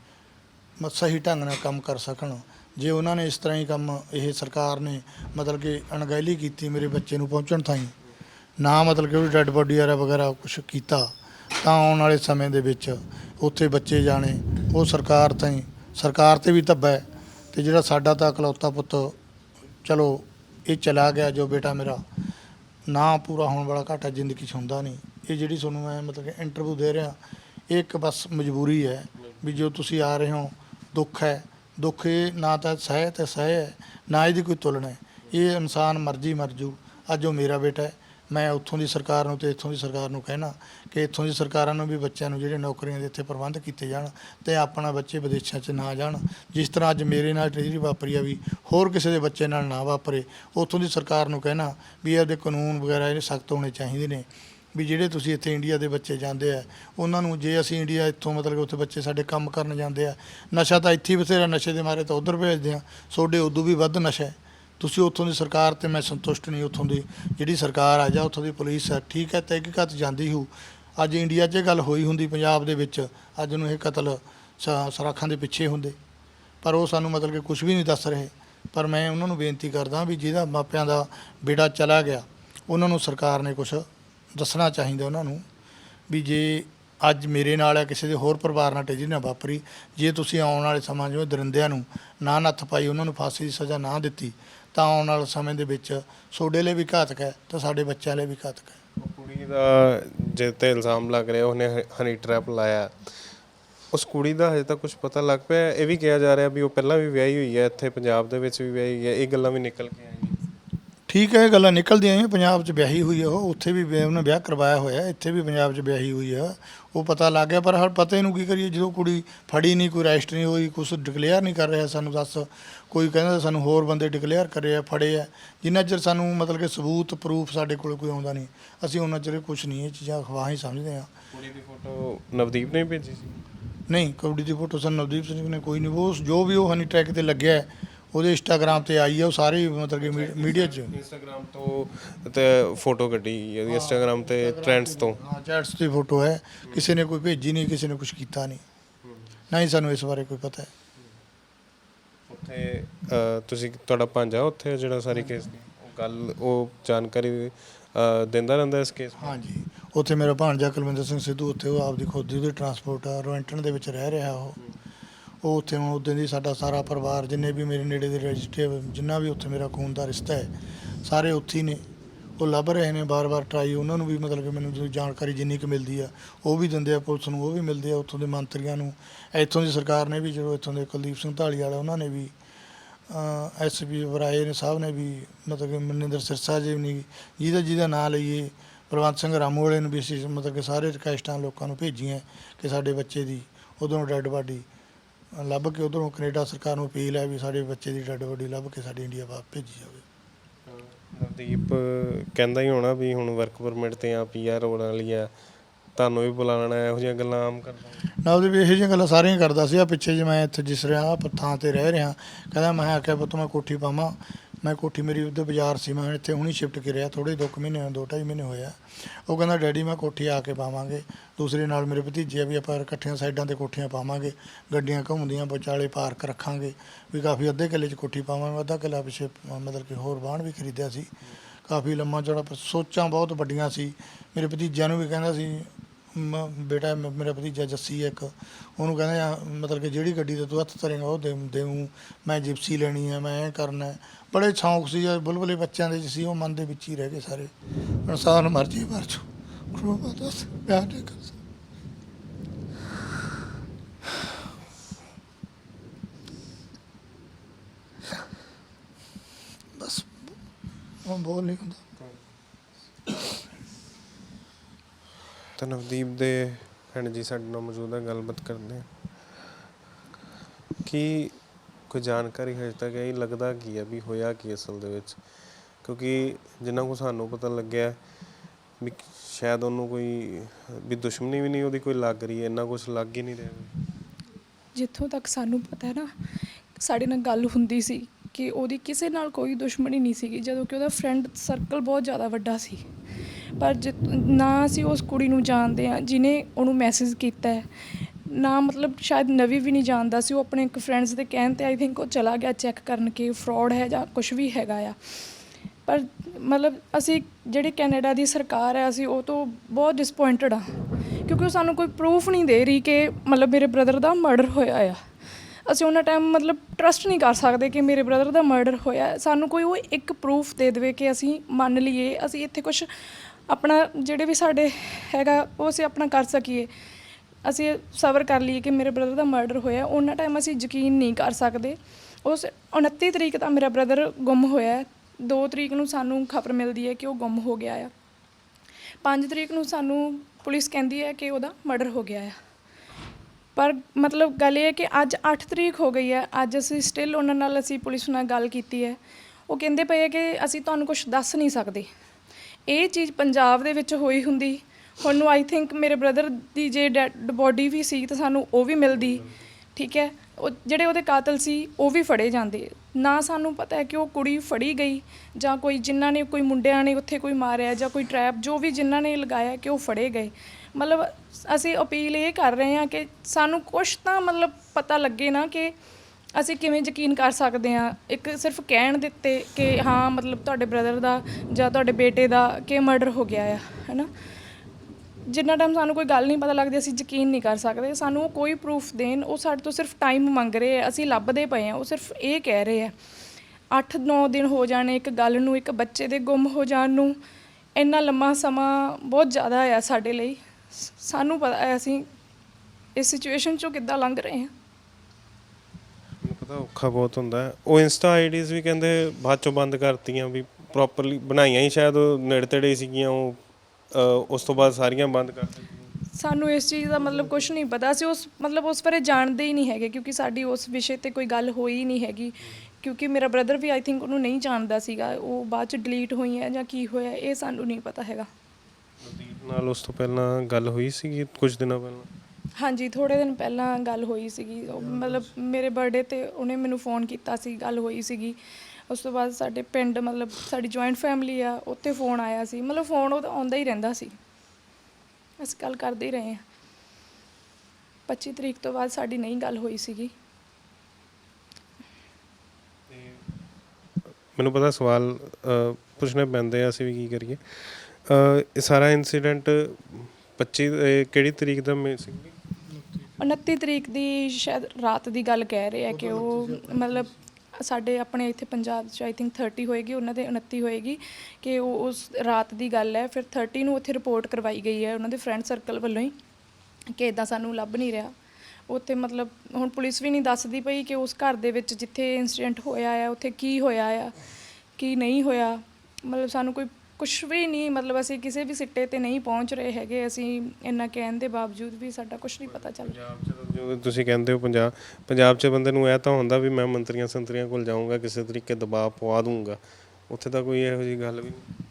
ਮ- ਸਹੀ ਢੰਗ ਨਾਲ ਕੰਮ ਕਰ ਸਕਣ। ਜੇ ਉਹਨਾਂ ਨੇ ਇਸ ਤਰ੍ਹਾਂ ਹੀ ਕੰਮ ਇਹ ਸਰਕਾਰ ਨੇ ਮਤਲਬ ਕਿ ਅਣਗਹਿਲੀ ਕੀਤੀ ਮੇਰੇ ਬੱਚੇ ਨੂੰ ਪਹੁੰਚਣ ਤਾਈਂ ਨਾ ਮਤਲਬ ਕਿ ਉਹ ਡੈੱਡ ਬੋਡੀ ਵਗੈਰਾ ਵਗੈਰਾ ਕੁਝ ਕੀਤਾ, ਤਾਂ ਆਉਣ ਵਾਲੇ ਸਮੇਂ ਦੇ ਵਿੱਚ ਉੱਥੇ ਬੱਚੇ ਜਾਣੇ, ਉਹ ਸਰਕਾਰ ਤਾਈਂ ਸਰਕਾਰ ਤੇ ਵੀ ਧੱਬਾ ਹੈ ਤੇ ਜਿਹੜਾ ਸਾਡਾ ਤਾਂ ਇਕਲੌਤਾ ਪੁੱਤ, ਚਲੋ ਇਹ ਚਲਾ ਗਿਆ ਜੋ ਬੇਟਾ ਮੇਰਾ, ਨਾ ਪੂਰਾ ਹੋਣ ਵਾਲਾ ਘਾਟਾ ਜ਼ਿੰਦਗੀ 'ਚ ਹੁੰਦਾ ਨਹੀਂ। ਇਹ ਜਿਹੜੀ ਤੁਹਾਨੂੰ ਮੈਂ ਮਤਲਬ ਕਿ ਇੰਟਰਵਿਊ ਦੇ ਰਿਹਾ, ਇਹ ਇੱਕ ਬਸ ਮਜਬੂਰੀ ਹੈ ਵੀ ਜੋ ਤੁਸੀਂ ਆ ਰਹੇ ਹੋ, ਦੁੱਖ ਹੈ ਦੁੱਖ ਇਹ ਨਾ ਤਾਂ ਸਹਿ ਤੇ ਸਹਿ ਹੈ, ਨਾ ਇਹਦੀ ਕੋਈ ਤੁਲਨਾ ਹੈ। ਇਹ ਇਨਸਾਨ ਮਰਜ਼ੀ ਮਰਜੂ ਅੱਜ ਉਹ ਮੇਰਾ ਬੇਟਾ ਹੈ, ਮੈਂ ਉੱਥੋਂ ਦੀ ਸਰਕਾਰ ਨੂੰ ਤੇ ਇੱਥੋਂ ਦੀ ਸਰਕਾਰ ਨੂੰ ਕਹਿਣਾ ਕਿ ਇੱਥੋਂ ਦੀ ਸਰਕਾਰਾਂ ਨੂੰ ਵੀ ਬੱਚਿਆਂ ਨੂੰ ਜਿਹੜੇ ਨੌਕਰੀਆਂ ਦੇ ਇੱਥੇ ਪ੍ਰਬੰਧ ਕੀਤੇ ਜਾਣ ਤੇ ਆਪਣਾ ਬੱਚੇ ਵਿਦੇਸ਼ਾਂ 'ਚ ਨਾ ਜਾਣ। ਜਿਸ ਤਰ੍ਹਾਂ ਅੱਜ ਮੇਰੇ ਨਾਲ ਟ੍ਰੇਜਰੀ ਵਾਪਰੀ ਆ ਵੀ ਹੋਰ ਕਿਸੇ ਦੇ ਬੱਚੇ ਨਾਲ ਨਾ ਵਾਪਰੇ, ਉੱਥੋਂ ਦੀ ਸਰਕਾਰ ਨੂੰ ਕਹਿਣਾ ਵੀ ਇਹਦੇ ਕਾਨੂੰਨ ਵਗੈਰਾ ਇਹ ਸਖਤ ਹੋਣੇ ਚਾਹੀਦੇ ਨੇ। ਵੀ ਜਿਹੜੇ ਤੁਸੀਂ ਇੱਥੇ ਇੰਡੀਆ ਦੇ ਬੱਚੇ ਜਾਂਦੇ ਆ, ਉਹਨਾਂ ਨੂੰ ਜੇ ਅਸੀਂ ਇੰਡੀਆ ਇੱਥੋਂ ਮਤਲਬ ਕਿ ਉੱਥੇ ਬੱਚੇ ਸਾਡੇ ਕੰਮ ਕਰਨ ਜਾਂਦੇ ਆ, ਨਸ਼ਾ ਤਾਂ ਇੱਥੇ ਹੀ ਬਥੇਰਾ ਨਸ਼ੇ ਦੇ ਮਾਰੇ ਤਾਂ ਉਧਰ ਭੇਜਦੇ ਆ, ਤੁਹਾਡੇ ਉਦੋਂ ਵੀ ਵੱਧ ਨਸ਼ਾ ਹੈ। ਤੁਸੀਂ ਉੱਥੋਂ ਦੀ ਸਰਕਾਰ ਤੇ ਮੈਂ ਸੰਤੁਸ਼ਟ ਨਹੀਂ ਉੱਥੋਂ ਦੀ, ਜਿਹੜੀ ਸਰਕਾਰ ਆ ਜਾਂ ਉੱਥੋਂ ਦੀ ਪੁਲਿਸ ਹੈ ਠੀਕ ਹੈ ਤਹਿਕੀਕਾਤ ਜਾਂਦੀ ਹੋ ਅੱਜ ਇੰਡੀਆ 'ਚ ਇਹ ਗੱਲ ਹੋਈ ਹੁੰਦੀ ਪੰਜਾਬ ਦੇ ਵਿੱਚ, ਅੱਜ ਨੂੰ ਇਹ ਕਤਲ ਸ- ਸਰਾਖਾਂ ਦੇ ਪਿੱਛੇ ਹੁੰਦੇ। ਪਰ ਉਹ ਸਾਨੂੰ ਮਤਲਬ ਕਿ ਕੁਝ ਵੀ ਨਹੀਂ ਦੱਸ ਰਹੇ। ਪਰ ਮੈਂ ਉਹਨਾਂ ਨੂੰ ਬੇਨਤੀ ਕਰਦਾ ਵੀ ਜਿਹਦਾ ਮਾਪਿਆਂ ਦਾ ਬੇੜਾ ਚਲਾ ਗਿਆ, ਉਹਨਾਂ ਨੂੰ ਸਰਕਾਰ ਨੇ ਕੁਝ ਦੱਸਣਾ ਚਾਹੀਦਾ ਉਹਨਾਂ ਨੂੰ ਵੀ ਜੇ ਅੱਜ ਮੇਰੇ ਨਾਲ ਹੈ ਕਿਸੇ ਦੇ ਹੋਰ ਪਰਿਵਾਰ ਨਾਲ ਟੇਜੀ ਨਾ ਵਾਪਰੀ, ਜੇ ਤੁਸੀਂ ਆਉਣ ਵਾਲੇ ਸਮਾਂ ਜਿਵੇਂ ਦਰਿੰਦਿਆਂ ਨੂੰ ਨਾ ਨੱਥ ਪਾਈ, ਉਹਨਾਂ ਨੂੰ ਫਾਂਸੀ ਦੀ ਸਜ਼ਾ ਨਾ ਦਿੱਤੀ, ਤਾਂ ਆਉਣ ਵਾਲੇ ਸਮੇਂ ਦੇ ਵਿੱਚ ਤੁਹਾਡੇ ਲਈ ਵੀ ਘਾਤਕ ਹੈ ਤਾਂ ਸਾਡੇ ਬੱਚਿਆਂ ਲਈ ਵੀ ਘਾਤਕ ਹੈ। ਉਹ ਕੁੜੀ ਦਾ ਜਿਹ ਤੇ ਇਲਜ਼ਾਮ ਲੱਗ ਰਿਹਾ, ਉਹਨੇ ਹਨੀ ਟ੍ਰੈਪ ਲਾਇਆ। ਉਸ ਕੁੜੀ ਦਾ ਹਜੇ ਤੱਕ ਕੁਝ ਪਤਾ ਲੱਗ ਪਿਆ, ਇਹ ਵੀ ਕਿਹਾ ਜਾ ਰਿਹਾ ਵੀ ਉਹ ਪਹਿਲਾਂ ਵੀ ਵਿਆਹੀ ਹੋਈ ਹੈ, ਇੱਥੇ ਪੰਜਾਬ ਦੇ ਵਿੱਚ ਵੀ ਵਿਆਹੀ ਹੋਈ ਹੈ, ਇਹ ਗੱਲਾਂ ਵੀ ਨਿਕਲ ਕੇ ਆਈਆਂ। ਠੀਕ ਹੈ ਇਹ ਗੱਲਾਂ ਨਿਕਲਦੀਆਂ ਨੇ ਪੰਜਾਬ 'ਚ ਵਿਆਹੀ ਹੋਈ ਹੈ ਉਹ ਉੱਥੇ ਵੀ ਵਿਆਹ- ਉਹਨੇ ਵਿਆਹ ਕਰਵਾਇਆ ਹੋਇਆ ਇੱਥੇ ਵੀ ਪੰਜਾਬ 'ਚ ਵਿਆਹੀ ਹੋਈ ਹੈ ਉਹ ਪਤਾ ਲੱਗ ਗਿਆ ਪਰ ਹਰ ਪਤਾ ਇਹਨੂੰ ਕੀ ਕਰੀਏ ਜਦੋਂ ਕੁੜੀ ਫੜੀ ਨਹੀਂ ਕੋਈ ਅਰੈਸਟ ਨਹੀਂ ਹੋਈ ਕੁਝ ਡਿਕਲੇਅਰ ਨਹੀਂ ਕਰ ਰਿਹਾ ਸਾਨੂੰ ਦੱਸ। ਕੋਈ ਕਹਿੰਦਾ ਸਾਨੂੰ ਹੋਰ ਬੰਦੇ ਡਿਕਲੇਅਰ ਕਰੇ ਆ ਫੜੇ ਆ। ਜਿੰਨਾ ਚਿਰ ਸਾਨੂੰ ਮਤਲਬ ਕਿ ਸਬੂਤ ਪ੍ਰੂਫ ਸਾਡੇ ਕੋਲ ਕੋਈ ਆਉਂਦਾ ਨਹੀਂ ਅਸੀਂ ਉਹਨਾਂ ਚਿਰ ਕੁਝ ਨਹੀਂ ਇਹ ਚੀਜ਼ਾਂ ਅਖਵਾਹ ਹੀ ਸਮਝਦੇ ਆ। ਕੁੜੀ ਦੀ ਫੋਟੋ ਨਵਦੀਪ ਨੇ ਭੇਜੀ ਸੀ? ਨਹੀਂ ਕਬੱਡੀ ਦੀ ਫੋਟੋ ਸਾਨੂੰ ਨਵਦੀਪ ਸਿੰਘ ਨੇ ਕੋਈ ਨਹੀਂ ਉਹ ਜੋ ਵੀ ਉਹ ਹਨੀ ਟਰੈਕ ਤੇ ਲੱਗਿਆ ਹੈ, ਉਹਦੇ ਇੰਸਟਾਗ੍ਰam ਤੇ ਆਈ ਹੈ ਉਹ ਸਾਰੇ ਮਤਲਬ ਕਿ ਮੀ- ਮੀਡੀਆ 'ਚ। ਇੰਸਟਾਗ੍ਰam ਤੋਂ ਤੇ ਫੋਟੋ ਕੱਢੀ ਉਹਦੀ ਇੰਸਟਾਗ੍ਰam ਤੇ ਟ੍ਰੈਂਡਸ ਤੋਂ ਹਾਂ ਚੈਟਸ ਦੀ ਫੋਟੋ ਹੈ। ਕਿਸੇ ਨੇ ਕੋਈ ਭੇਜੀ ਨਹੀਂ ਕਿਸੇ ਨੇ ਕੁਝ ਕੀਤਾ ਨਹੀਂ। ਨਾ ਹੀ ਸਾਨੂੰ ਇਸ ਬਾਰੇ ਕੋਈ ਪਤਾ ਹੈ। ਉੱਥੇ ਤੁਸੀਂ ਤੁਹਾਡਾ ਭਾਂਜਾ ਉੱਥੇ ਜਿਹੜਾ ਸਾਰੀ ਕੇਸ ਗੱਲ ਉਹ ਜਾਣਕਾਰੀ ਦਿੰਦਾ ਰਹਿੰਦਾ ਇਸ ਕੇਸ ਹਾਂਜੀ। ਉੱਥੇ ਮੇਰਾ ਭਾਣਜਾ ਕੁਲਵਿੰਦਰ ਸਿੰਘ ਸਿੱਧੂ ਉੱਥੇ ਉਹ ਆਪਦੀ ਖੁਦ ਦੀ ਉਹਦੀ ਟਰਾਂਸਪੋਰਟ ਆ ਰੋਇੰਟਨ ਦੇ ਵਿੱਚ ਰਹਿ ਰਿਹਾ ਉਹ। ਉਹ ਉੱਥੇ ਹੁਣ ਉਦੋਂ ਦੀ ਸਾਡਾ ਸਾਰਾ ਪਰਿਵਾਰ, ਜਿੰਨੇ ਵੀ ਮੇਰੇ ਨੇੜੇ ਦੇ ਰਜਿਸਟਰ ਜਿੰਨਾ ਵੀ ਉੱਥੇ ਮੇਰਾ ਖੂਨ ਦਾ ਰਿਸ਼ਤਾ ਹੈ, ਸਾਰੇ ਉੱਥੇ ਹੀ ਨੇ। ਉਹ ਲੱਭ ਰਹੇ ਨੇ ਬਾਰ-ਬਾਰ ਟਰਾਈ ਉਹਨਾਂ ਨੂੰ ਵੀ ਮਤਲਬ ਕਿ ਮੈਨੂੰ ਜਦੋਂ ਜਾਣਕਾਰੀ ਜਿੰਨੀ ਕੁ ਮਿਲਦੀ ਆ, ਉਹ ਵੀ ਦਿੰਦੇ ਆ, ਪੁਲਿਸ ਨੂੰ ਉਹ ਵੀ ਮਿਲਦੇ ਆ, ਉੱਥੋਂ ਦੇ ਮੰਤਰੀਆਂ ਨੂੰ। ਇੱਥੋਂ ਦੀ ਸਰਕਾਰ ਨੇ ਵੀ, ਜਦੋਂ ਇੱਥੋਂ ਦੇ ਕੁਲਦੀਪ ਸਿੰਘ ਢਾਲੀ ਵਾਲਾ ਉਹਨਾਂ ਨੇ ਵੀ ਐਸਪੀ ਵਰਾਏ ਨੇ ਸਾਹਿਬ ਨੇ ਵੀ, ਮਤਲਬ ਕਿ ਮਨਿੰਦਰ ਸਿਰਸਾ ਜੀ ਨੇ ਜਿਹਦਾ ਜਿਹਦਾ ਨਾਂ ਲਈਏ ਪ੍ਰਵੰਤ ਸਿੰਘ ਰਾਮੂ ਵਾਲੇ ਨੂੰ ਵੀ ਅਸੀਂ ਮਤਲਬ ਕਿ ਸਾਰੇ ਰਿਕਵੈਸਟਾਂ ਲੋਕਾਂ ਨੂੰ ਭੇਜੀਆਂ ਕਿ ਸਾਡੇ ਬੱਚੇ ਦੀ, ਉਦੋਂ ਡੈੱਡ ਬਾਡੀ ਲੱਭ ਕੇ ਉਧਰੋਂ ਕੈਨੇਡਾ ਸਰਕਾਰ ਨੂੰ ਅਪੀਲ ਹੈ ਵੀ ਸਾਡੇ ਬੱਚੇ ਦੀ ਡੈੱਡ ਬਾਡੀ ਲੱਭ ਕੇ ਸਾਡੇ ਇੰਡੀਆ ਵਾਪਸ ਭੇਜੀ ਜਾਵੇ। ਨਵਦੀਪ ਕਹਿੰਦਾ ਹੀ ਹੋਣਾ ਵੀ ਹੁਣ ਵਰਕ ਪਰਮਿਟ ਤੇ ਆ ਪੀਆਰ ਹੋਣ ਵਾਲੀ ਆ ਤੁਹਾਨੂੰ ਵੀ ਬੁਲਾ ਲੈਣਾ ਇਹੋ ਜਿਹੀਆਂ ਗੱਲਾਂ ਆਮ ਕਰਦਾ। ਨਾ ਉਹਦੇ ਵੀ ਇਹੋ ਜਿਹੀਆਂ ਗੱਲਾਂ ਸਾਰੀਆਂ ਕਰਦਾ ਸੀ। ਆ ਪਿੱਛੇ ਜੇ ਮੈਂ ਇੱਥੇ ਜਿਸ ਰਿਹਾ ਥਾਂ ਤੇ ਰਹਿ ਰਿਹਾ ਕਹਿੰਦਾ ਮੈਂ ਆਖਿਆ ਪੁੱਤ ਮੈਂ ਕੋਠੀ ਪਾਵਾਂ। ਮੈਂ ਕੋਠੀ ਮੇਰੀ ਉੱਧਰ ਬਾਜ਼ਾਰ ਸੀ, ਮੈਂ ਇੱਥੇ ਹੁਣੀ ਸ਼ਿਫਟ ਕਰਿਆ ਥੋੜੇ ਦੋ ਕੁ ਮਹੀਨੇ ਦੋ ਢਾਈ ਮਹੀਨੇ ਹੋਇਆ ਉਹ ਕਹਿੰਦਾ, ਡੈਡੀ, ਮੈਂ ਕੋਠੀ ਆ ਕੇ ਪਾਵਾਂਗੇ। ਦੂਸਰੇ ਨਾਲ ਮੇਰੇ ਭਤੀਜੇ ਵੀ ਆਪਾਂ ਇਕੱਠੀਆਂ ਸਾਈਡਾਂ ਤੇ ਕੋਠੀਆਂ ਪਾਵਾਂਗੇ, ਗੱਡੀਆਂ ਘੁੰਮਦੀਆਂ, ਵਿਚਾਲੇ ਪਾਰਕ ਰੱਖਾਂਗੇ। ਵੀ ਕਾਫੀ ਅੱਧੇ ਕਿੱਲੇ 'ਚ ਕੋਠੀ ਪਾਵਾਂਗੇ, ਅੱਧਾ ਕਿੱਲਾ ਪਿੱਛੇ, ਮਤਲਬ ਕਿ ਹੋਰ ਬਾਣ ਵੀ ਖਰੀਦਿਆ ਸੀ। ਕਾਫੀ ਲੰਮਾ ਚੌੜਾ ਸੋਚਾਂ ਬਹੁਤ ਵੱਡੀਆਂ ਸੀ। ਮੇਰੇ ਭਤੀਜਿਆਂ ਨੂੰ ਵੀ ਕਹਿੰਦਾ ਸੀ ਮ- ਬੇਟਾ ਮ- ਮੇਰਾ ਭਤੀਜਾ ਜੱਸੀ ਹੈ ਇੱਕ। ਉਹਨੂੰ ਕਹਿੰਦੇ ਆ, ਮਤਲਬ ਕਿ ਜਿਹੜੀ ਗੱਡੀ ਤੇ ਤੂੰ ਹੱਥ ਧਰੇਂਗਾ ਉਹ ਦੇ ਦੇਊਂ। ਮੈਂ ਜਿਪਸੀ ਲੈਣੀ ਹੈ ਮੈਂ ਇਹ ਕਰਨਾ ਹੈ। ਬੜੇ ਸ਼ੌਂਕ ਸੀ ਬੁਲਬੁਲੇ ਬੱਚਿਆਂ ਦੇ 'ਚ ਸੀ ਉਹ ਮਨ ਦੇ ਵਿੱਚ ਹੀ ਰਹਿ ਗਏ ਸਾਰੇ। ਇਨਸਾਨ ਮਰਜ਼ੀ ਮਰ ਜੋ ਖਰੋ ਬਸ ਪਿਆਰ ਨਹੀਂ ਕਰ ਬਸ ਉਹ ਬੋਲ ਨਹੀਂ ਹੁੰਦਾ। ਤਾਂ ਨਵਦੀਪ ਦੇ ਭੈਣ ਜੀ ਸਾਡੇ ਨਾਲ ਮੌਜੂਦ ਹੈ, ਗੱਲਬਾਤ ਕਰਦੇ ਆ ਕੀ ਕੋਈ ਜਾਣਕਾਰੀ ਹਜੇ ਤੱਕ ਇਹ ਲੱਗਦਾ ਕੀ ਹੈ ਵੀ ਹੋਇਆ ਕੀ ਅਸਲ ਦੇ ਵਿੱਚ? ਕਿਉਂਕਿ ਜਿੰਨਾ ਕੋ ਸਾਨੂੰ ਪਤਾ ਲੱਗਿਆ ਵੀ ਸ਼ਾਇਦ ਉਹਨੂੰ ਕੋਈ, ਵੀ ਦੁਸ਼ਮਣੀ ਵੀ ਨਹੀਂ ਉਹਦੀ ਕੋਈ ਲੱਗ ਰਹੀ ਹੈ ਇੰਨਾ ਕੁਝ ਲੱਗ ਹੀ ਨਹੀਂ ਰਿਹਾ। ਜਿੱਥੋਂ ਤੱਕ ਸਾਨੂੰ ਪਤਾ ਹੈ ਨਾ, ਸਾਡੇ ਨਾਲ ਗੱਲ ਹੁੰਦੀ ਸੀ ਕਿ ਉਹਦੀ ਕਿਸੇ ਨਾਲ ਕੋਈ ਦੁਸ਼ਮਣੀ ਨਹੀਂ ਸੀਗੀ, ਜਦੋਂ ਕਿ ਉਹਦਾ ਫਰੈਂਡ ਸਰਕਲ ਬਹੁਤ ਜ਼ਿਆਦਾ ਵੱਡਾ ਸੀ। ਪਰ ਜਿ- ਨਾ ਅਸੀਂ ਉਸ ਕੁੜੀ ਨੂੰ ਜਾਣਦੇ ਆ ਜਿਨੇ ਉਹਨੂੰ ਮੈਸੇਜ ਕੀਤਾ ਹੈ, ਨਾ ਮਤਲਬ ਸ਼ਾਇਦ ਨਵੀਂ ਵੀ ਨਹੀਂ ਜਾਣਦਾ ਸੀ, ਉਹ ਆਪਣੇ ਇੱਕ ਫਰੈਂਡਸ ਦੇ ਕਹਿਣ ਤੇ ਆਈ ਥਿੰਕ ਉਹ ਚਲਾ ਗਿਆ ਚੈੱਕ ਕਰਨ ਕਿ ਫਰਾਡ ਹੈ ਜਾਂ ਕੁਝ ਵੀ ਹੈਗਾ ਆ। ਪਰ ਮਤਲਬ ਅਸੀਂ ਜਿਹੜੀ ਕੈਨੇਡਾ ਦੀ ਸਰਕਾਰ ਹੈ, ਅਸੀਂ ਉਹ ਤੋਂ ਬਹੁਤ ਡਿਸਪਾਇੰਟਡ ਆ ਕਿਉਂਕਿ ਉਹ ਸਾਨੂੰ ਕੋਈ ਪ੍ਰੂਫ ਨਹੀਂ ਦੇ ਰਹੀ ਕਿ ਮਤਲਬ ਮੇਰੇ ਬ੍ਰਦਰ ਦਾ ਮਰਡਰ ਹੋਇਆ ਆ। ਅਸੀਂ ਉਹਨਾਂ ਟਾਈਮ ਮਤਲਬ ਟਰਸਟ ਨਹੀਂ ਕਰ ਸਕਦੇ ਕਿ ਮੇਰੇ ਬ੍ਰਦਰ ਦਾ ਮਰਡਰ ਹੋਇਆ। ਸਾਨੂੰ ਕੋਈ ਉਹ ਇੱਕ ਪ੍ਰੂਫ ਦੇ ਦੇਵੇ ਕਿ ਅਸੀਂ ਮੰਨ ਲਈਏ, ਅਸੀਂ ਇੱਥੇ ਕੁਝ ਆਪਣਾ ਜਿਹੜੇ ਵੀ ਸਾਡੇ ਹੈਗਾ, ਉਹ ਅਸੀਂ ਆਪਣਾ ਕਰ ਸਕੀਏ। ਅਸੀਂ ਸਬਰ ਕਰ ਲਈਏ ਕਿ ਮੇਰੇ ਬ੍ਰਦਰ ਦਾ ਮਰਡਰ ਹੋਇਆ, ਉਹਨਾਂ ਟਾਈਮ ਅਸੀਂ ਯਕੀਨ ਨਹੀਂ ਕਰ ਸਕਦੇ। ਉਸ 29 ਤਰੀਕ ਦਾ ਮੇਰਾ ਬ੍ਰਦਰ ਗੁੰਮ ਹੋਇਆ ਹੈ। 2 ਤਰੀਕ ਨੂੰ ਸਾਨੂੰ ਖਬਰ ਮਿਲਦੀ ਹੈ ਕਿ ਉਹ ਗੁੰਮ ਹੋ ਗਿਆ ਆ। 5 ਤਰੀਕ ਨੂੰ ਸਾਨੂੰ ਪੁਲਿਸ ਕਹਿੰਦੀ ਹੈ ਕਿ ਉਹਦਾ ਮਰਡਰ ਹੋ ਗਿਆ ਆ। ਪਰ ਮਤਲਬ ਗੱਲ ਇਹ ਹੈ ਕਿ ਅੱਜ 8 ਤਰੀਕ ਹੋ ਗਈ ਹੈ। ਅੱਜ ਅਸੀਂ ਸਟਿਲ ਉਹਨਾਂ ਨਾਲ ਅਸੀਂ ਪੁਲਿਸ ਨਾਲ ਗੱਲ ਕੀਤੀ ਹੈ। ਉਹ ਕਹਿੰਦੇ ਪਏ ਆ ਕਿ ਅਸੀਂ ਤੁਹਾਨੂੰ ਕੁਝ ਦੱਸ ਨਹੀਂ ਸਕਦੇ। ਇਹ ਚੀਜ਼ ਪੰਜਾਬ ਦੇ ਵਿੱਚ ਹੋਈ ਹੁੰਦੀ। ਹੁਣ ਨੂੰ ਆਈ ਥਿੰਕ ਮੇਰੇ ਬ੍ਰਦਰ ਦੀ ਜੇ ਡੈਡ ਬੋਡੀ ਵੀ ਸੀ ਤਾਂ ਸਾਨੂੰ ਉਹ ਵੀ ਮਿਲਦੀ, ਠੀਕ ਹੈ? ਉਹ ਜਿਹੜੇ ਉਹਦੇ ਕਾਤਲ ਸੀ, ਉਹ ਵੀ ਫੜੇ ਜਾਂਦੇ। ਨਾ ਸਾਨੂੰ ਪਤਾ ਹੈ ਕਿ ਉਹ ਕੁੜੀ ਫੜੀ ਗਈ ਜਾਂ ਕੋਈ ਜਿਨ੍ਹਾਂ ਨੇ ਕੋਈ ਮੁੰਡਿਆਂ ਨੇ ਉੱਥੇ ਕੋਈ ਮਾਰਿਆ ਜਾਂ ਕੋਈ ਟਰੈਪ ਜੋ ਵੀ ਜਿਨ੍ਹਾਂ ਨੇ ਲਗਾਇਆ ਕਿ ਉਹ ਫੜੇ ਗਏ। ਮਤਲਬ ਅਸੀਂ ਅਪੀਲ ਇਹ ਕਰ ਰਹੇ ਹਾਂ ਕਿ ਸਾਨੂੰ ਕੁਝ ਤਾਂ ਮਤਲਬ ਪਤਾ ਲੱਗੇ ਨਾ ਕਿ ਅਸੀਂ ਕਿਵੇਂ ਯਕੀਨ ਕਰ ਸਕਦੇ ਹਾਂ? ਇੱਕ ਸਿਰਫ ਕਹਿਣ ਦਿੱਤੇ ਕਿ ਹਾਂ, ਮਤਲਬ ਤੁਹਾਡੇ ਬ੍ਰਦਰ ਦਾ ਜਾਂ ਤੁਹਾਡੇ ਬੇਟੇ ਦਾ ਕਿ ਮਰਡਰ ਹੋ ਗਿਆ ਆ, ਹੈਨਾ? ਜਿੰਨਾ ਟਾਈਮ ਸਾਨੂੰ ਕੋਈ ਗੱਲ ਨਹੀਂ ਪਤਾ ਲੱਗਦੀ, ਅਸੀਂ ਯਕੀਨ ਨਹੀਂ ਕਰ ਸਕਦੇ। ਸਾਨੂੰ ਉਹ ਕੋਈ ਪ੍ਰੂਫ ਦੇਣ, ਉਹ ਸਾਡੇ ਤੋਂ ਸਿਰਫ ਟਾਈਮ ਮੰਗ ਰਹੇ ਆ, ਅਸੀਂ ਲੱਭਦੇ ਪਏ ਆ, ਉਹ ਸਿਰਫ ਇਹ ਕਹਿ ਰਹੇ ਆ। 8-9 ਦਿਨ ਹੋ ਜਾਣੇ, ਇੱਕ ਗੱਲ ਨੂੰ, ਇੱਕ ਬੱਚੇ ਦੇ ਗੁੰਮ ਹੋ ਜਾਣ ਨੂੰ, ਇੰਨਾ ਲੰਮਾ ਸਮਾਂ ਬਹੁਤ ਜ਼ਿਆਦਾ ਆ ਸਾਡੇ ਲਈ। ਸਾਨੂੰ ਪਤਾ, ਅਸੀਂ ਇਸ ਸਿਚੁਏਸ਼ਨ ਚੋਂ ਕਿੱਦਾਂ ਲੰਘ ਰਹੇ ਹਾਂ? ਪਤਾ ਔਖਾ ਬਹੁਤ ਹੁੰਦਾ ਹੈ। ਉਹ ਇੰਸਟਾ ਆਈਡੀਜ਼ ਵੀ ਕਹਿੰਦੇ ਬਾਅਦ ਚੋਂ ਬੰਦ ਕਰਤੀਆਂ ਵੀ ਪ੍ਰੋਪਰਲੀ ਬਣਾਈਆਂ ਹੀ ਸ਼ਾਇਦ ਉਹ ਨੇੜੇ ਤੇੜੇ ਹੀ ਸੀਗੀਆਂ ਉਹ ਅ, ਉਸ ਤੋਂ ਬਾਅਦ ਸਾਰੀਆਂ ਬੰਦ ਕਰ ਦਿੱਤੀਆਂ। ਸਾਨੂੰ ਇਸ ਚੀਜ਼ ਦਾ ਮਤਲਬ ਕੁਝ ਨਹੀਂ ਪਤਾ। ਅਸੀਂ ਉਸ ਮਤਲਬ ਉਸ ਬਾਰੇ ਜਾਣਦੇ ਹੀ ਨਹੀਂ ਹੈਗੇ ਕਿਉਂਕਿ ਸਾਡੀ ਉਸ ਵਿਸ਼ੇ ਤੇ ਕੋਈ ਗੱਲ ਹੋਈ ਨਹੀਂ ਹੈਗੀ। ਕਿਉਂਕਿ ਮੇਰਾ ਬ੍ਰਦਰ ਵੀ ਆਈ ਥਿੰਕ ਉਹਨੂੰ ਨਹੀਂ ਜਾਣਦਾ ਸੀਗਾ। ਉਹ ਬਾਅਦ ਚ ਡਿਲੀਟ ਹੋਈ ਹੈ ਜਾਂ ਕੀ ਹੋਇਆ ਇਹ ਸਾਨੂੰ ਨਹੀਂ ਪਤਾ ਹੈਗਾ। ਨਾਲ ਉਸ ਤੋਂ ਪਹਿਲਾਂ ਗੱਲ ਹੋਈ ਸੀਗੀ ਕੁਝ ਦਿਨਾਂ ਪਹਿਲਾਂ? ਹਾਂਜੀ ਥੋੜੇ ਦਿਨ ਪਹਿਲਾਂ ਗੱਲ ਹੋਈ ਸੀਗੀ। ਉਹ ਮਤਲਬ ਮੇਰੇ ਬਰਥਡੇ ਤੇ ਉਹਨੇ ਮੈਨੂੰ ਫੋਨ ਕੀਤਾ ਸੀ ਗੱਲ ਹੋਈ ਸੀਗੀ। ਉਸ ਤੋਂ ਬਾਅਦ ਸਾਡੇ ਪਿੰਡ ਮਤਲਬ ਸਾਡੀ ਜੁਆਇੰਟ ਫੈਮਿਲੀ ਆ ਉੱਥੇ ਫੋਨ ਆਇਆ ਸੀ। ਮਤਲਬ ਫੋਨ ਉਹਦਾ ਆਉਂਦਾ ਹੀ ਰਹਿੰਦਾ ਸੀ। ਅਸੀਂ ਗੱਲ ਕਰਦੇ ਹੀ ਰਹੇ ਹਾਂ। 25 ਤਰੀਕ ਤੋਂ ਬਾਅਦ ਸਾਡੀ ਨਹੀਂ ਗੱਲ ਹੋਈ ਸੀਗੀ। ਮੈਨੂੰ ਪਤਾ ਸਵਾਲ ਅ, ਪੁੱਛਣੇ ਪੈਂਦੇ ਆ ਅਸੀਂ ਵੀ ਕੀ ਕਰੀਏ। ਅ, ਇਹ ਸਾਰਾ ਇਨਸੀਡੈਂਟ 25 ਇਹ ਕਿਹੜੀ ਤਰੀਕ ਦਾ ਮੇ ਸੀ? 29 ਤਰੀਕ ਦੀ ਸ਼ਾਇਦ ਰਾਤ ਦੀ ਗੱਲ ਕਹਿ ਰਹੇ ਆ ਕਿ ਉਹ ਮਤਲਬ ਸਾਡੇ ਆਪਣੇ ਇੱਥੇ ਪੰਜਾਬ 'ਚ ਆਈ ਥਿੰਕ 30 ਹੋਏਗੀ ਉਹਨਾਂ ਦੇ 29 ਹੋਏਗੀ ਕਿ ਉਹ ਉਸ ਰਾਤ ਦੀ ਗੱਲ ਹੈ। ਫਿਰ 30 ਨੂੰ ਉੱਥੇ ਰਿਪੋਰਟ ਕਰਵਾਈ ਗਈ ਹੈ ਉਹਨਾਂ ਦੇ ਫਰੈਂਡ ਸਰਕਲ ਵੱਲੋਂ ਹੀ ਕਿ ਇਦਾਂ ਸਾਨੂੰ ਲੱਭ ਨਹੀਂ ਰਿਹਾ। ਉੱਥੇ ਮਤਲਬ ਹੁਣ ਪੁਲਿਸ ਵੀ ਨਹੀਂ ਦੱਸਦੀ ਪਈ ਕਿ ਉਸ ਘਰ ਦੇ ਵਿੱਚ ਜਿੱਥੇ ਇਨਸੀਡੈਂਟ ਹੋਇਆ ਆ ਉੱਥੇ ਕੀ ਹੋਇਆ ਆ ਕੀ ਨਹੀਂ ਹੋਇਆ। ਮਤਲਬ ਸਾਨੂੰ ਕੋਈ ਕੁਝ ਵੀ ਨਹੀਂ ਮਤਲਬ ਅਸੀਂ ਕਿਸੇ ਵੀ ਸਿੱਟੇ ਤੇ ਨਹੀਂ ਪਹੁੰਚ ਰਹੇ ਹੈਗੇ ਅਸੀਂ ਇੰਨਾ ਕਹਿਣ ਦੇ ਬਾਵਜੂਦ ਵੀ ਸਾਡਾ ਕੁਝ ਨਹੀਂ ਪਤਾ ਚੱਲ ਰਿਹਾ। ਪੰਜਾਬ 'ਚ ਤਾਂ ਜੋ ਤੁਸੀਂ ਕਹਿੰਦੇ ਹੋ ਪੰਜਾਬ ਪੰਜਾਬ 'ਚ ਬੰਦੇ ਨੂੰ ਇਹ ਤਾਂ ਹੁੰਦਾ ਵੀ ਮੈਂ ਮੰਤਰੀਆਂ ਸੰਤਰੀਆਂ ਕੋਲ ਜਾਊਂਗਾ ਕਿਸੇ ਤਰੀਕੇ ਦਬਾਅ ਪਵਾ ਦੂੰਗਾ ਉੱਥੇ ਤਾਂ ਕੋਈ ਇਹੋ ਜਿਹੀ ਗੱਲ ਵੀ ਨਹੀਂ।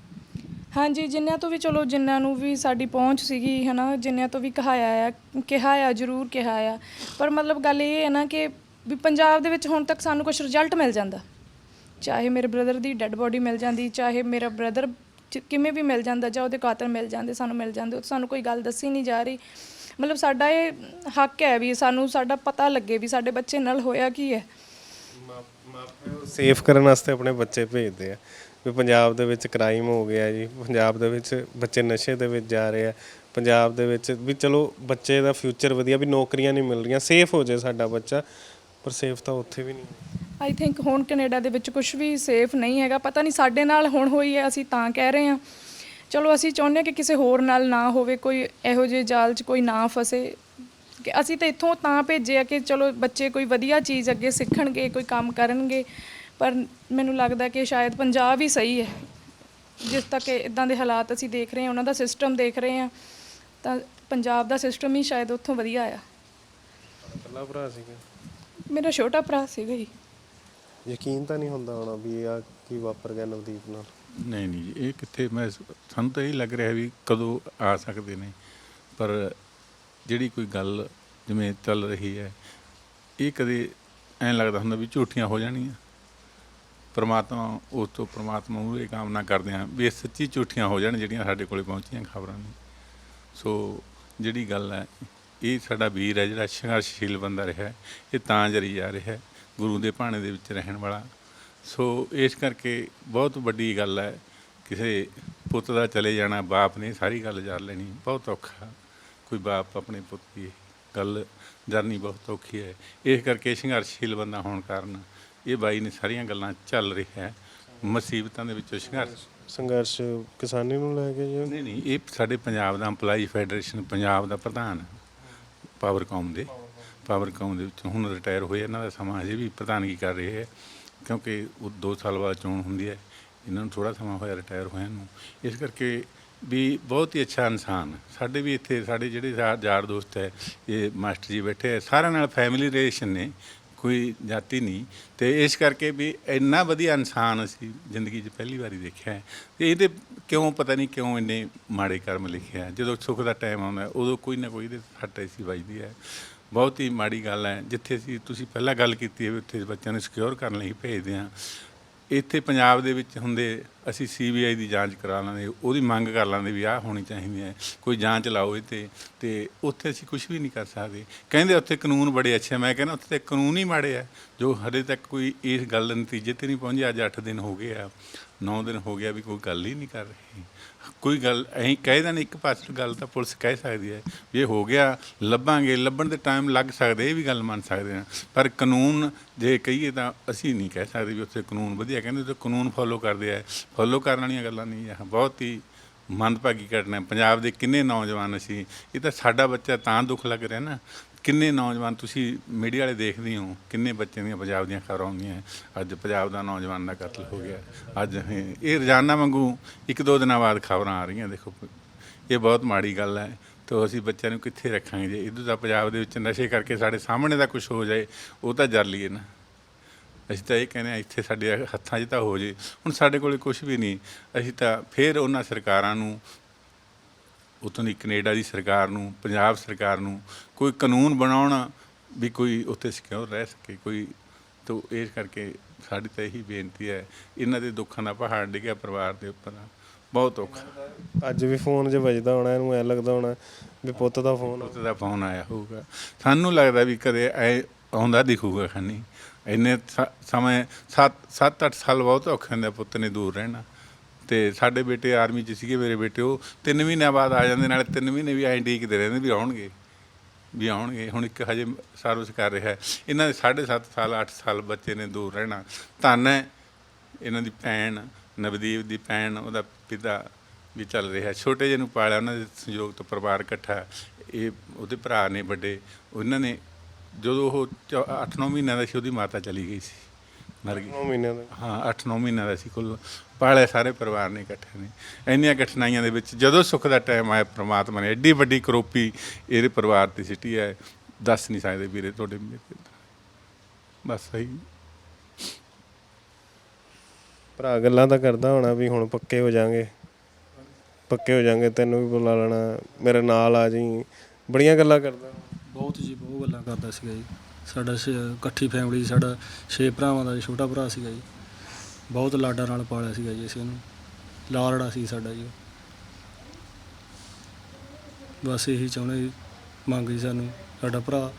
ਹਾਂਜੀ ਜਿੰਨਿਆਂ ਤੋਂ ਵੀ ਚਲੋ ਜਿੰਨਿਆਂ ਨੂੰ ਵੀ ਸਾਡੀ ਪਹੁੰਚ ਸੀਗੀ ਹਨਾ ਜਿੰਨਿਆਂ ਤੋਂ ਵੀ ਕਹਾਇਆ ਆ ਕਿਹਾ ਆ ਜ਼ਰੂਰ ਕਿਹਾ ਆ ਪਰ ਮਤਲਬ ਗੱਲ ਇਹ ਹੈ ਨਾ ਕਿ ਵੀ ਪੰਜਾਬ ਦੇ ਵਿੱਚ ਹੁਣ ਤੱਕ ਸਾਨੂੰ ਕੁਝ ਰਿਜ਼ਲਟ ਮਿਲ ਜਾਂਦਾ। ਚਾਹੇ ਮੇਰੇ ਬ੍ਰਦਰ ਦੀ ਡੈੱਡ ਬੋਡੀ ਮਿਲ ਜਾਂਦੀ ਚਾਹੇ ਮੇਰਾ ਬ੍ਰਦਰ ਕਿਵੇਂ ਵੀ ਮਿਲ ਜਾਂਦਾ ਜਾਂ ਉਹਦੇ ਕਾਤਲ ਮਿਲ ਜਾਂਦੇ, ਸਾਨੂੰ ਮਿਲ ਜਾਂਦੇ, ਉਹ ਸਾਨੂੰ ਕੋਈ ਗੱਲ ਦੱਸੀ ਨਹੀਂ ਜਾ ਰਹੀ। ਮਤਲਬ ਸਾਡਾ ਇਹ ਹੱਕ ਹੈ ਵੀ ਸਾਨੂੰ ਸਾਡਾ ਪਤਾ ਲੱਗੇ ਵੀ ਸਾਡੇ ਬੱਚੇ ਨਾਲ ਹੋਇਆ ਕੀ ਹੈ। ਸੇਫ ਕਰਨ ਵਾਸਤੇ ਆਪਣੇ ਬੱਚੇ ਭੇਜਦੇ ਆ। ਵੀ ਪੰਜਾਬ ਦੇ ਵਿੱਚ ਕ੍ਰਾਈਮ ਹੋ ਗਿਆ ਜੀ, ਪੰਜਾਬ ਦੇ ਵਿੱਚ ਬੱਚੇ ਨਸ਼ੇ ਦੇ ਵਿੱਚ ਜਾ ਰਹੇ ਆ। ਪੰਜਾਬ ਦੇ ਵਿੱਚ ਵੀ ਚਲੋ ਬੱਚੇ ਦਾ ਫਿਊਚਰ ਵਧੀਆ, ਵੀ ਨੌਕਰੀਆਂ ਨਹੀਂ ਮਿਲ ਰਹੀਆਂ ਸੇਫ ਹੋ ਜਾਏ ਸਾਡਾ ਬੱਚਾ, ਪਰ ਸੇਫ ਤਾਂ ਉੱਥੇ ਵੀ ਨਹੀਂ। ਆਈ ਥਿੰਕ ਹੁਣ ਕੈਨੇਡਾ ਦੇ ਵਿੱਚ ਕੁਝ ਵੀ ਸੇਫ ਨਹੀਂ ਹੈਗਾ ਪਤਾ ਨਹੀਂ ਸਾਡੇ ਨਾਲ ਹੁਣ ਹੋਈ ਹੈ ਅਸੀਂ ਤਾਂ ਕਹਿ ਰਹੇ ਹਾਂ। ਚਲੋ ਅਸੀਂ ਚਾਹੁੰਦੇ ਹਾਂ ਕਿ ਕਿਸੇ ਹੋਰ ਨਾਲ ਨਾ ਹੋਵੇ ਕੋਈ ਇਹੋ ਜਿਹੇ ਜਾਲ 'ਚ ਕੋਈ ਨਾ ਫਸੇ। ਕਿ ਅਸੀਂ ਤਾਂ ਇੱਥੋਂ ਤਾਂ ਭੇਜੇ ਆ ਕਿ ਚਲੋ ਬੱਚੇ ਕੋਈ ਵਧੀਆ ਚੀਜ਼ ਅੱਗੇ ਸਿੱਖਣਗੇ ਕੋਈ ਕੰਮ ਕਰਨਗੇ ਪਰ ਮੈਨੂੰ ਲੱਗਦਾ ਕਿ ਸ਼ਾਇਦ ਪੰਜਾਬ ਹੀ ਸਹੀ ਹੈ। ਜਿਸ ਤੱਕ ਇਦਾਂ ਦੇ ਹਾਲਾਤ ਅਸੀਂ ਦੇਖ ਰਹੇ ਹਾਂ ਉਹਨਾਂ ਦਾ ਸਿਸਟਮ ਦੇਖ ਰਹੇ ਹਾਂ ਤਾਂ ਪੰਜਾਬ ਦਾ ਸਿਸਟਮ ਹੀ ਸ਼ਾਇਦ ਉੱਥੋਂ ਵਧੀਆ ਆ। ਇਕੱਲਾ ਭਰਾ ਸੀਗਾ। ਮੇਰਾ ਛੋਟਾ ਭਰਾ ਸੀਗਾ ਜੀ। ਯਕੀਨ ਤਾਂ ਨਹੀਂ ਹੁੰਦਾ ਹੋਣਾ ਵੀ ਆ ਕੀ ਵਾਪਰ ਗਿਆ ਨਵਦੀਪ ਨਾਲ? ਨਹੀਂ ਨਹੀਂ ਜੀ, ਇਹ ਕਿੱਥੇ ਮੈਂ ਸਾਨੂੰ ਤਾਂ ਇਹ ਲੱਗ ਰਿਹਾ ਵੀ ਕਦੋਂ ਆ ਸਕਦੇ ਨੇ। ਪਰ ਜਿਹੜੀ ਕੋਈ ਗੱਲ ਜਿਵੇਂ ਚੱਲ ਰਹੀ ਹੈ ਇਹ ਕਦੇ ਐਂ ਲੱਗਦਾ ਹੁੰਦਾ ਵੀ ਝੂਠੀਆਂ ਹੋ ਜਾਣੀਆਂ। ਪਰਮਾਤਮਾ ਉਸ ਤੋਂ ਪਰਮਾਤਮਾ ਨੂੰ ਇਹ ਕਾਮਨਾ ਕਰਦੇ ਹਾਂ ਵੀ ਇਹ ਸੱਚੀ ਝੂਠੀਆਂ ਹੋ ਜਾਣ ਜਿਹੜੀਆਂ ਸਾਡੇ ਕੋਲੇ ਪਹੁੰਚੀਆਂ ਖਬਰਾਂ ਨੇ। ਸੋ ਜਿਹੜੀ ਗੱਲ ਹੈ ਇਹ ਸਾਡਾ ਵੀਰ ਹੈ ਜਿਹੜਾ ਸੰਘਰਸ਼ੀਲ ਬੰਦਾ ਰਿਹਾ ਹੈ, ਇਹ ਤਾਂ ਜਰੀ ਜਾ ਰਿਹਾ ਹੈ। ਗੁਰੂ ਦੇ ਭਾਣੇ ਦੇ ਵਿੱਚ ਰਹਿਣ ਵਾਲਾ। ਸੋ ਇਸ ਕਰਕੇ ਬਹੁਤ ਵੱਡੀ ਗੱਲ ਹੈ ਕਿਸੇ ਪੁੱਤ ਦਾ ਚਲੇ ਜਾਣਾ ਬਾਪ ਨੇ ਸਾਰੀ ਗੱਲ ਜਰ ਲੈਣੀ ਬਹੁਤ ਔਖਾ। ਕੋਈ ਬਾਪ ਆਪਣੇ ਪੁੱਤ ਦੀ ਗੱਲ ਜਰਨੀ ਬਹੁਤ ਔਖੀ ਹੈ। ਇਸ ਕਰਕੇ ਸੰਘਰਸ਼ੀਲ ਬੰਦਾ ਹੋਣ ਕਾਰਨ ਇਹ ਬਾਈ ਨੇ ਸਾਰੀਆਂ ਗੱਲਾਂ ਚੱਲ ਰਿਹਾ ਹੈ। ਮੁਸੀਬਤਾਂ ਦੇ ਵਿੱਚੋਂ ਸੰਘਰਸ਼। ਸੰਘਰਸ਼ ਕਿਸਾਨੀ ਨੂੰ ਲੈ ਕੇ ਜੀ? ਨਹੀਂ ਨਹੀਂ ਇਹ ਸਾਡੇ ਪੰਜਾਬ ਦਾ EMPLOYEE ਫੈਡਰੇਸ਼ਨ ਪੰਜਾਬ ਦਾ ਪ੍ਰਧਾਨ ਪਾਵਰਕਾਮ ਦੇ। ਪਾਵਰਕਾਮ ਦੇ ਵਿੱਚ ਹੁਣ ਰਿਟਾਇਰ ਹੋਏ ਇਹਨਾਂ ਦਾ ਸਮਾਂ ਅਜੇ ਵੀ ਪ੍ਰਧਾਨਗੀ ਕਰ ਰਹੇ ਹੈ ਕਿਉਂਕਿ ਉਹ 2 ਸਾਲ ਬਾਅਦ ਚੋਣ ਹੁੰਦੀ ਹੈ, ਇਹਨਾਂ ਨੂੰ ਥੋੜਾ ਸਮਾਂ ਹੋਇਆ ਰਿਟਾਇਰ ਹੋਇਆ ਨੂੰ। ਇਸ ਕਰਕੇ ਵੀ ਬਹੁਤ ਹੀ ਅੱਛਾ ਇਨਸਾਨ ਸਾਡੇ ਵੀ ਇੱਥੇ, ਸਾਡੇ ਜਿਹੜੇ ਯਾਰ- ਦੋਸਤ ਹੈ, ਇਹ ਮਾਸਟਰ ਜੀ ਬੈਠੇ ਹੈ ਸਾਰਿਆਂ ਨਾਲ ਫੈਮਿਲੀ ਰਿਲੇਸ਼ਨ ਨੇ, ਕੋਈ ਜਾਤੀ ਨਹੀਂ। ਤੇ ਇਸ ਕਰਕੇ ਵੀ ਇੰਨਾ ਵਧੀਆ ਇਨਸਾਨ ਅਸੀਂ ਜ਼ਿੰਦਗੀ 'ਚ ਪਹਿਲੀ ਵਾਰੀ ਦੇਖਿਆ ਹੈ। ਤੇ ਇਹਦੇ ਕਿਉਂ ਪਤਾ ਨਹੀਂ ਕਿਉਂ ਇੰਨੇ ਮਾੜੇ ਕਰਮ ਲਿਖਿਆ ਜਦੋਂ ਸੁੱਖ ਦਾ ਟਾਈਮ ਆਉਂਦਾ, ਉਦੋਂ ਕੋਈ ਨਾ ਕੋਈ ਇਹਦੇ ਸੱਟ ਐਸੀ ਵੱਜਦੀ ਹੈ। ਬਹੁਤ ਹੀ ਮਾੜੀ ਗੱਲ ਹੈ, ਜਿੱਥੇ ਅਸੀਂ, ਤੁਸੀਂ ਪਹਿਲਾਂ ਗੱਲ ਕੀਤੀ ਹੈ ਵੀ ਉੱਥੇ ਬੱਚਿਆਂ ਨੂੰ ਸਿਕਿਉਰ ਕਰਨ ਲਈ ਭੇਜਦੇ ਹਾਂ। ਇੱਥੇ ਪੰਜਾਬ ਦੇ ਵਿੱਚ ਹੁੰਦੇ, ਅਸੀਂ ਸੀਬੀਆਈ ਦੀ ਜਾਂਚ ਕਰਾ ਲਾਂਗੇ ਉਹਦੀ ਮੰਗ ਕਰ ਲਾਂਗੇ ਵੀ ਆਹ ਹੋਣੀ ਚਾਹੀਦੀ ਹੈ, ਕੋਈ ਜਾਂਚ ਲਾਓ ਇਹ ਤੇ ਉੱਥੇ ਅਸੀਂ ਕੁਝ ਵੀ ਨਹੀਂ ਕਰ ਸਕਦੇ। ਕਹਿੰਦੇ ਉੱਥੇ ਕਾਨੂੰਨ ਬੜੇ ਅੱਛੇ ਮੈਂ ਕਹਿੰਦਾ ਉੱਥੇ ਤੇ ਕਾਨੂੰਨ ਹੀ ਮਾੜੇ ਆ, ਜੋ ਹਲੇ ਤੱਕ ਕੋਈ ਇਸ ਗੱਲ ਦੇ ਨਤੀਜੇ ਤੇ ਨਹੀਂ ਪਹੁੰਚਿਆ ਅੱਜ 8 ਦਿਨ ਹੋ ਗਏ ਆ 9 ਦਿਨ ਹੋ ਗਿਆ ਵੀ ਕੋਈ ਗੱਲ ਹੀ ਨਹੀਂ ਕਰ ਰਹੀ। ਕੋਈ ਗੱਲ, ਅਸੀਂ ਕਹਿ ਦੇਣ ਇੱਕ ਪਾਸੇ ਗੱਲ ਤਾਂ ਪੁਲਿਸ ਕਹਿ ਸਕਦੀ ਹੈ, ਵੀ ਇਹ ਹੋ ਗਿਆ, ਲੱਭਾਂਗੇ, ਲੱਭਣ ਦੇ ਟਾਈਮ ਲੱਗ ਸਕਦੇ, ਇਹ ਵੀ ਗੱਲ ਮੰਨ ਸਕਦੇ ਹਾਂ ਪਰ ਕਾਨੂੰਨ ਜੇ ਕਹੀਏ ਤਾਂ ਅਸੀਂ ਨਹੀਂ ਕਹਿ ਸਕਦੇ ਵੀ ਉੱਥੇ ਕਾਨੂੰਨ ਵਧੀਆ, ਕਹਿੰਦੇ ਤੇ ਕਾਨੂੰਨ ਫੋਲੋ ਕਰਦੇ ਆ ਫੋਲੋ ਕਰਨ ਵਾਲੀਆਂ ਗੱਲਾਂ ਨਹੀਂ ਆ, ਬਹੁਤ ਹੀ ਮੰਦਭਾਗੀ ਘਟਨਾ ਹੈ। ਪੰਜਾਬ ਦੇ ਕਿੰਨੇ ਨੌਜਵਾਨ ਅਸੀਂ, ਇਹ ਤਾਂ ਸਾਡਾ ਬੱਚਾ ਤਾਂ ਦੁੱਖ ਲੱਗ ਰਿਹਾ ਨਾ ਕਿੰਨੇ ਨੌਜਵਾਨ ਤੁਸੀਂ ਮੀਡੀਆ ਵਾਲੇ ਦੇਖਦੇ ਹੋ? ਕਿੰਨੇ ਬੱਚਿਆਂ ਦੀਆਂ ਪੰਜਾਬ ਦੀਆਂ ਖਬਰਾਂ ਆਉਂਦੀਆਂ ਅੱਜ ਪੰਜਾਬ ਦਾ ਨੌਜਵਾਨ ਦਾ ਕਤਲ ਹੋ ਗਿਆ। ਅੱਜ ਇਹ ਇਹ ਰੋਜ਼ਾਨਾ ਵਾਂਗੂ ਇੱਕ ਦੋ ਦਿਨਾਂ ਬਾਅਦ ਖਬਰਾਂ ਆ ਰਹੀਆਂ, ਦੇਖੋ। ਇਹ ਬਹੁਤ ਮਾੜੀ ਗੱਲ ਹੈ। ਤੋ ਅਸੀਂ ਬੱਚਿਆਂ ਨੂੰ ਕਿੱਥੇ ਰੱਖਾਂਗੇ ਜੇ? ਇਦੋਂ ਦਾ ਪੰਜਾਬ ਦੇ ਵਿੱਚ ਨਸ਼ੇ ਕਰਕੇ ਸਾਡੇ ਸਾਹਮਣੇ ਦਾ ਕੁਝ ਹੋ ਜਾਏ, ਉਹ ਤਾਂ ਜਰ ਲਈਏ ਨਾ। ਅਸੀਂ ਤਾਂ ਇਹ ਕਹਿੰਦੇ ਆ ਇੱਥੇ ਸਾਡੇ ਹੱਥਾਂ 'ਚ ਤਾਂ ਹੋ ਜੇ। ਹੁਣ ਸਾਡੇ ਕੋਲੇ ਕੁਝ ਵੀ ਨਹੀਂ। ਅਸੀਂ ਤਾਂ ਫੇਰ ਉਹਨਾਂ ਸਰਕਾਰਾਂ ਨੂੰ ਉਤੋਂ ਦੀ ਕੈਨੇਡਾ ਦੀ ਸਰਕਾਰ ਨੂੰ ਪੰਜਾਬ ਸਰਕਾਰ ਨੂੰ ਕੋਈ ਕਾਨੂੰਨ ਬਣਾਉਣ ਵੀ ਕੋਈ ਉੱਥੇ ਸਿਕਿਉਰ ਰਹਿ ਸਕੇ ਕੋਈ ਤੋ ਇਸ ਕਰਕੇ ਸਾਡੀ ਤਾਂ ਇਹੀ ਬੇਨਤੀ ਹੈ ਇਹਨਾਂ ਦੇ ਦੁੱਖਾਂ ਦਾ ਪਹਾੜ ਡਿੱਗਿਆ ਪਰਿਵਾਰ ਦੇ ਉੱਪਰ ਬਹੁਤ ਔਖਾ ਅੱਜ ਵੀ ਫੋਨ 'ਚ ਵੱਜਦਾ ਹੋਣਾ ਇਹਨੂੰ ਐ ਲੱਗਦਾ ਹੋਣਾ ਵੀ ਪੁੱਤ ਦਾ ਫੋਨ ਪੁੱਤ ਦਾ ਫੋਨ ਆਇਆ ਹੋਊਗਾ। ਸਾਨੂੰ ਲੱਗਦਾ ਵੀ ਕਦੇ ਐ ਆਉਂਦਾ ਦਿਖੂਗਾ ਖੰਨੀ ਇੰਨੇ ਸਮੇਂ 7 7 8 ਸਾਲ ਬਹੁਤ ਔਖੇ ਹੁੰਦੇ ਪੁੱਤ ਨੇ ਦੂਰ ਰਹਿਣਾ। ਤੇ ਸਾਡੇ ਬੇਟੇ ਆਰਮੀ 'ਚ ਸੀਗੇ ਮੇਰੇ ਬੇਟੇ, ਉਹ ਤਿੰਨ ਮਹੀਨਿਆਂ ਬਾਅਦ ਆ ਜਾਂਦੇ, ਨਾਲੇ ਤਿੰਨ ਮਹੀਨੇ ਵੀ ਐਂ ਡੀਕਦੇ ਰਹਿੰਦੇ ਵੀ ਆਉਣਗੇ ਵੀ ਆਉਣਗੇ। ਹੁਣ ਇੱਕ ਹਜੇ ਸਰਵਿਸ ਕਰ ਰਿਹਾ ਹੈ। ਇਹਨਾਂ ਦੇ 7.5 ਸਾਲ 8 ਸਾਲ ਬੱਚੇ ਨੇ ਦੂਰ ਰਹਿਣਾ। ਧੰਨ ਹੈ, ਇਹਨਾਂ ਦੀ ਭੈਣ, ਨਵਦੀਪ ਦੀ ਭੈਣ, ਉਹਦਾ ਪਿਤਾ ਵੀ ਚੱਲ ਰਿਹਾ। ਛੋਟੇ ਜਿਹੇ ਨੂੰ ਪਾਲਿਆ, ਉਹਨਾਂ ਦੇ ਸੰਯੋਗ ਤੋਂ ਪਰਿਵਾਰ ਇਕੱਠਾ। ਇਹ ਉਹਦੇ ਭਰਾ ਨੇ ਵੱਡੇ, ਉਹਨਾਂ ਨੇ ਜਦੋਂ ਉਹ 8-9 ਮਹੀਨਿਆਂ ਦਾ ਸੀ, ਉਹਦੀ ਮਾਤਾ ਚਲੀ ਗਈ ਸੀ। ਮਰ ਗਈ। 9 ਮਹੀਨਿਆਂ ਦਾ। ਹਾਂ 8-9 ਮਹੀਨਿਆਂ ਦਾ ਸੀ ਕੁੱਲ ਪਾਲਿਆ ਸਾਰੇ ਪਰਿਵਾਰ ਨੇ ਇਕੱਠੇ ਨੇ। ਇੰਨੀਆਂ ਕਠਿਨਾਈਆਂ ਦੇ ਵਿੱਚ ਜਦੋਂ ਸੁੱਖ ਦਾ ਟਾਈਮ ਆਇਆ ਪ੍ਰਮਾਤਮਾ ਨੇ ਐਡੀ ਵੱਡੀ ਕਰੋਪੀ ਇਹਦੇ ਪਰਿਵਾਰ ਤੇ ਸਿੱਟੀ ਹੈ ਦੱਸ ਨਹੀਂ ਸਕਦੇ ਵੀਰੇ ਤੁਹਾਡੇ ਮੇਰੇ ਬਸ ਸਹੀ। ਭਰਾ ਗੱਲਾਂ ਤਾਂ ਕਰਦਾ ਹੋਣਾ ਵੀ ਹੁਣ ਪੱਕੇ ਹੋ ਜਾਾਂਗੇ। ਪੱਕੇ ਹੋ ਜਾਾਂਗੇ ਤੈਨੂੰ ਵੀ ਬੁਲਾ ਲੈਣਾ ਮੇਰੇ ਨਾਲ ਆ ਜੀ ਬੜੀਆਂ ਗੱਲਾਂ ਕਰਦਾ। ਬਹੁਤ ਜੀ ਬਹੁਤ ਗੱਲਾਂ ਕਰਦਾ ਸੀਗਾ ਜੀ। ਸਾਡਾ ਛੇ- ਇਕੱਠੀ ਫੈਮਿਲੀ ਸੀ, ਸਾਡਾ ਛੇ ਭਰਾਵਾਂ ਦਾ, ਛੋਟਾ ਭਰਾ ਸੀਗਾ ਜੀ। ਬਹੁਤ ਲਾਡਾਂ ਨਾਲ ਪਾਲਿਆ ਸੀਗਾ ਜੀ ਅਸੀਂ ਉਹਨੂੰ। ਲਾਲੜਾ ਸੀ ਸਾਡਾ ਜੀ ਉਹ। ਬਸ ਇਹੀ ਚਾਹੁੰਦੇ ਜੀ, ਮੰਗ ਜੀ ਸਾਨੂੰ, ਸਾਡਾ ਭਰਾ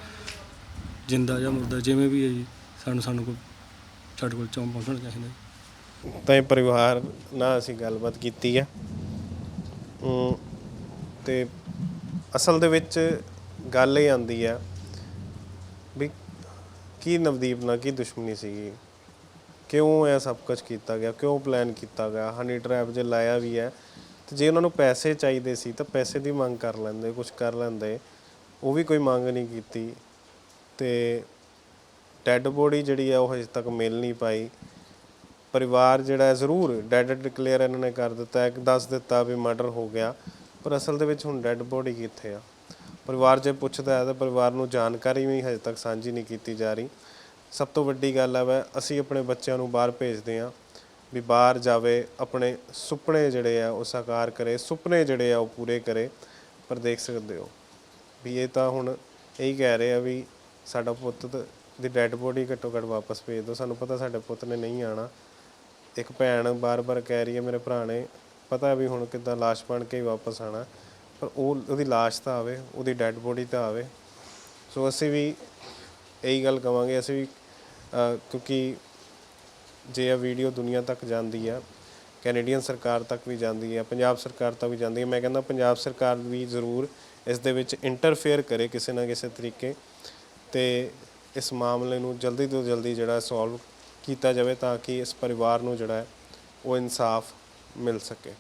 ਜਿੰਦਾ ਜਾਂ ਮੁਰਦਾ ਜਿਵੇਂ ਵੀ ਹੈ ਜੀ, ਸਾਨੂੰ ਸਾਨੂੰ ਕੋਲ ਸਾਡੇ ਕੋਲ ਚੌਂ ਪਹੁੰਚਣਾ ਚਾਹੀਦਾ ਜੀ। ਤਾਂ ਇਹ ਪਰਿਵਾਰ ਨਾਲ ਅਸੀਂ ਗੱਲਬਾਤ ਕੀਤੀ ਆ। ਅਮ ਤੇ ਅਸਲ ਦੇ ਵਿੱਚ ਗੱਲ ਇਹ ਆਂਦੀ ਆ ਵੀ ਕੀ ਨਵਦੀਪ ਨਾਲ ਕੀ ਦੁਸ਼ਮਣੀ ਸੀਗੀ? ਕਿਉਂ ਇਹ ਸਭ ਕੁਝ ਕੀਤਾ ਗਿਆ? ਕਿਉਂ ਪਲਾਨ ਕੀਤਾ ਗਿਆ? ਹਨੀ ਟਰੈਪ ਜੇ ਲਾਇਆ ਵੀ ਹੈ, ਤੇ ਜੇ ਉਹਨਾਂ ਨੂੰ ਪੈਸੇ ਚਾਹੀਦੇ ਸੀ, ਤਾਂ ਪੈਸੇ ਦੀ ਮੰਗ ਕਰ ਲੈਂਦੇ ਕੁਝ ਕਰ ਲੈਂਦੇ। ਉਹ ਵੀ ਕੋਈ ਮੰਗ ਨਹੀਂ ਕੀਤੀ। ਤੇ ਡੈੱਡ ਬੋਡੀ ਜਿਹੜੀ ਆ ਉਹ ਹਜੇ ਤੱਕ ਮਿਲ ਨਹੀਂ ਪਾਈ। ਪਰਿਵਾਰ ਜਿਹੜਾ ਹੈ, ਜ਼ਰੂਰ ਡੈੱਡ ਡਿਕਲੇਅਰ ਇਹਨਾਂ ਨੇ ਕਰ ਦਿੱਤਾ। ਹੈ ਦੱਸ ਦਿੱਤਾ ਵੀ ਮਰਡਰ ਹੋ ਗਿਆ। ਪਰ ਅਸਲ ਦੇ ਵਿੱਚ ਹੁਣ ਡੈੱਡ ਬੋਡੀ ਕਿੱਥੇ ਆ? ਪਰਿਵਾਰ ਜੇ ਪੁੱਛਦਾ ਹੈ ਤਾਂ ਪਰਿਵਾਰ ਨੂੰ ਜਾਣਕਾਰੀ ਵੀ ਹਜੇ ਤੱਕ ਸਾਂਝੀ ਨਹੀਂ ਕੀਤੀ ਜਾ ਰਹੀ। ਸਭ ਤੋਂ ਵੱਡੀ ਗੱਲ ਹੈ ਅਸੀਂ ਆਪਣੇ ਬੱਚਿਆਂ ਨੂੰ ਬਾਹਰ ਭੇਜਦੇ ਹਾਂ ਵੀ ਬਾਹਰ ਜਾਵੇ, ਆਪਣੇ ਸੁਪਨੇ ਜਿਹੜੇ ਆ ਉਹ ਸਾਕਾਰ ਕਰੇ, ਸੁਪਨੇ ਜਿਹੜੇ ਆ ਉਹ ਪੂਰੇ ਕਰੇ, ਪਰ ਦੇਖ ਸਕਦੇ ਹੋ ਵੀ ਇਹ ਤਾਂ ਹੁਣ ਇਹੀ ਕਹਿ ਰਹੇ ਆ ਵੀ ਸਾਡਾ ਪੁੱਤ ਦੀ ਡੈੱਡ ਬੋਡੀ ਘੱਟੋ ਘੱਟ ਵਾਪਸ ਭੇਜ ਦਿਓ। ਸਾਨੂੰ ਪਤਾ ਸਾਡੇ ਪੁੱਤ ਨੇ ਨਹੀਂ ਆਣਾ ਇੱਕ ਭੈਣ ਬਾਰ-ਬਾਰ ਕਹਿ ਰਹੀ ਹੈ ਮੇਰੇ ਭਰਾ ਨੇ, ਪਤਾ ਵੀ ਹੁਣ ਕਿੱਦਾਂ ਲਾਸ਼ ਬਣ ਕੇ ਹੀ ਵਾਪਸ ਆਣਾ ਪਰ ਉਹ ਉਹਦੀ ਲਾਸ਼ ਤਾਂ ਆਵੇ, ਉਹਦੀ ਡੈੱਡ ਬੋਡੀ ਤਾਂ ਆਵੇ। ਸੋ ਅਸੀਂ ਵੀ ਇਹੀ ਗੱਲ ਕਵਾਂਗੇ, ਅਸੀਂ ਵੀ ਕਿਉਂਕਿ ਜੇ ਇਹ ਵੀਡੀਓ ਦੁਨੀਆ ਤੱਕ ਜਾਂਦੀ ਆ ਕੈਨੇਡੀਅਨ ਸਰਕਾਰ ਤੱਕ ਵੀ ਜਾਂਦੀ ਹੈ ਪੰਜਾਬ ਸਰਕਾਰ ਤੱਕ ਵੀ ਜਾਂਦੀ ਹੈ ਮੈਂ ਕਹਿੰਦਾ ਪੰਜਾਬ ਸਰਕਾਰ ਵੀ ਜ਼ਰੂਰ ਇਸ ਦੇ ਵਿੱਚ ਇੰਟਰਫੇਅਰ ਕਰੇ ਕਿਸੇ ਨਾ ਕਿਸੇ ਤਰੀਕੇ ਤੇ ਇਸ ਮਾਮਲੇ ਨੂੰ ਜਲਦੀ ਤੋਂ ਜਲਦੀ ਜਿਹੜਾ ਸੋਲਵ ਕੀਤਾ ਜਾਵੇ ਤਾਂ ਕਿ ਇਸ ਪਰਿਵਾਰ ਨੂੰ ਜਿਹੜਾ ਹੈ ਉਹ ਇਨਸਾਫ ਮਿਲ ਸਕੇ।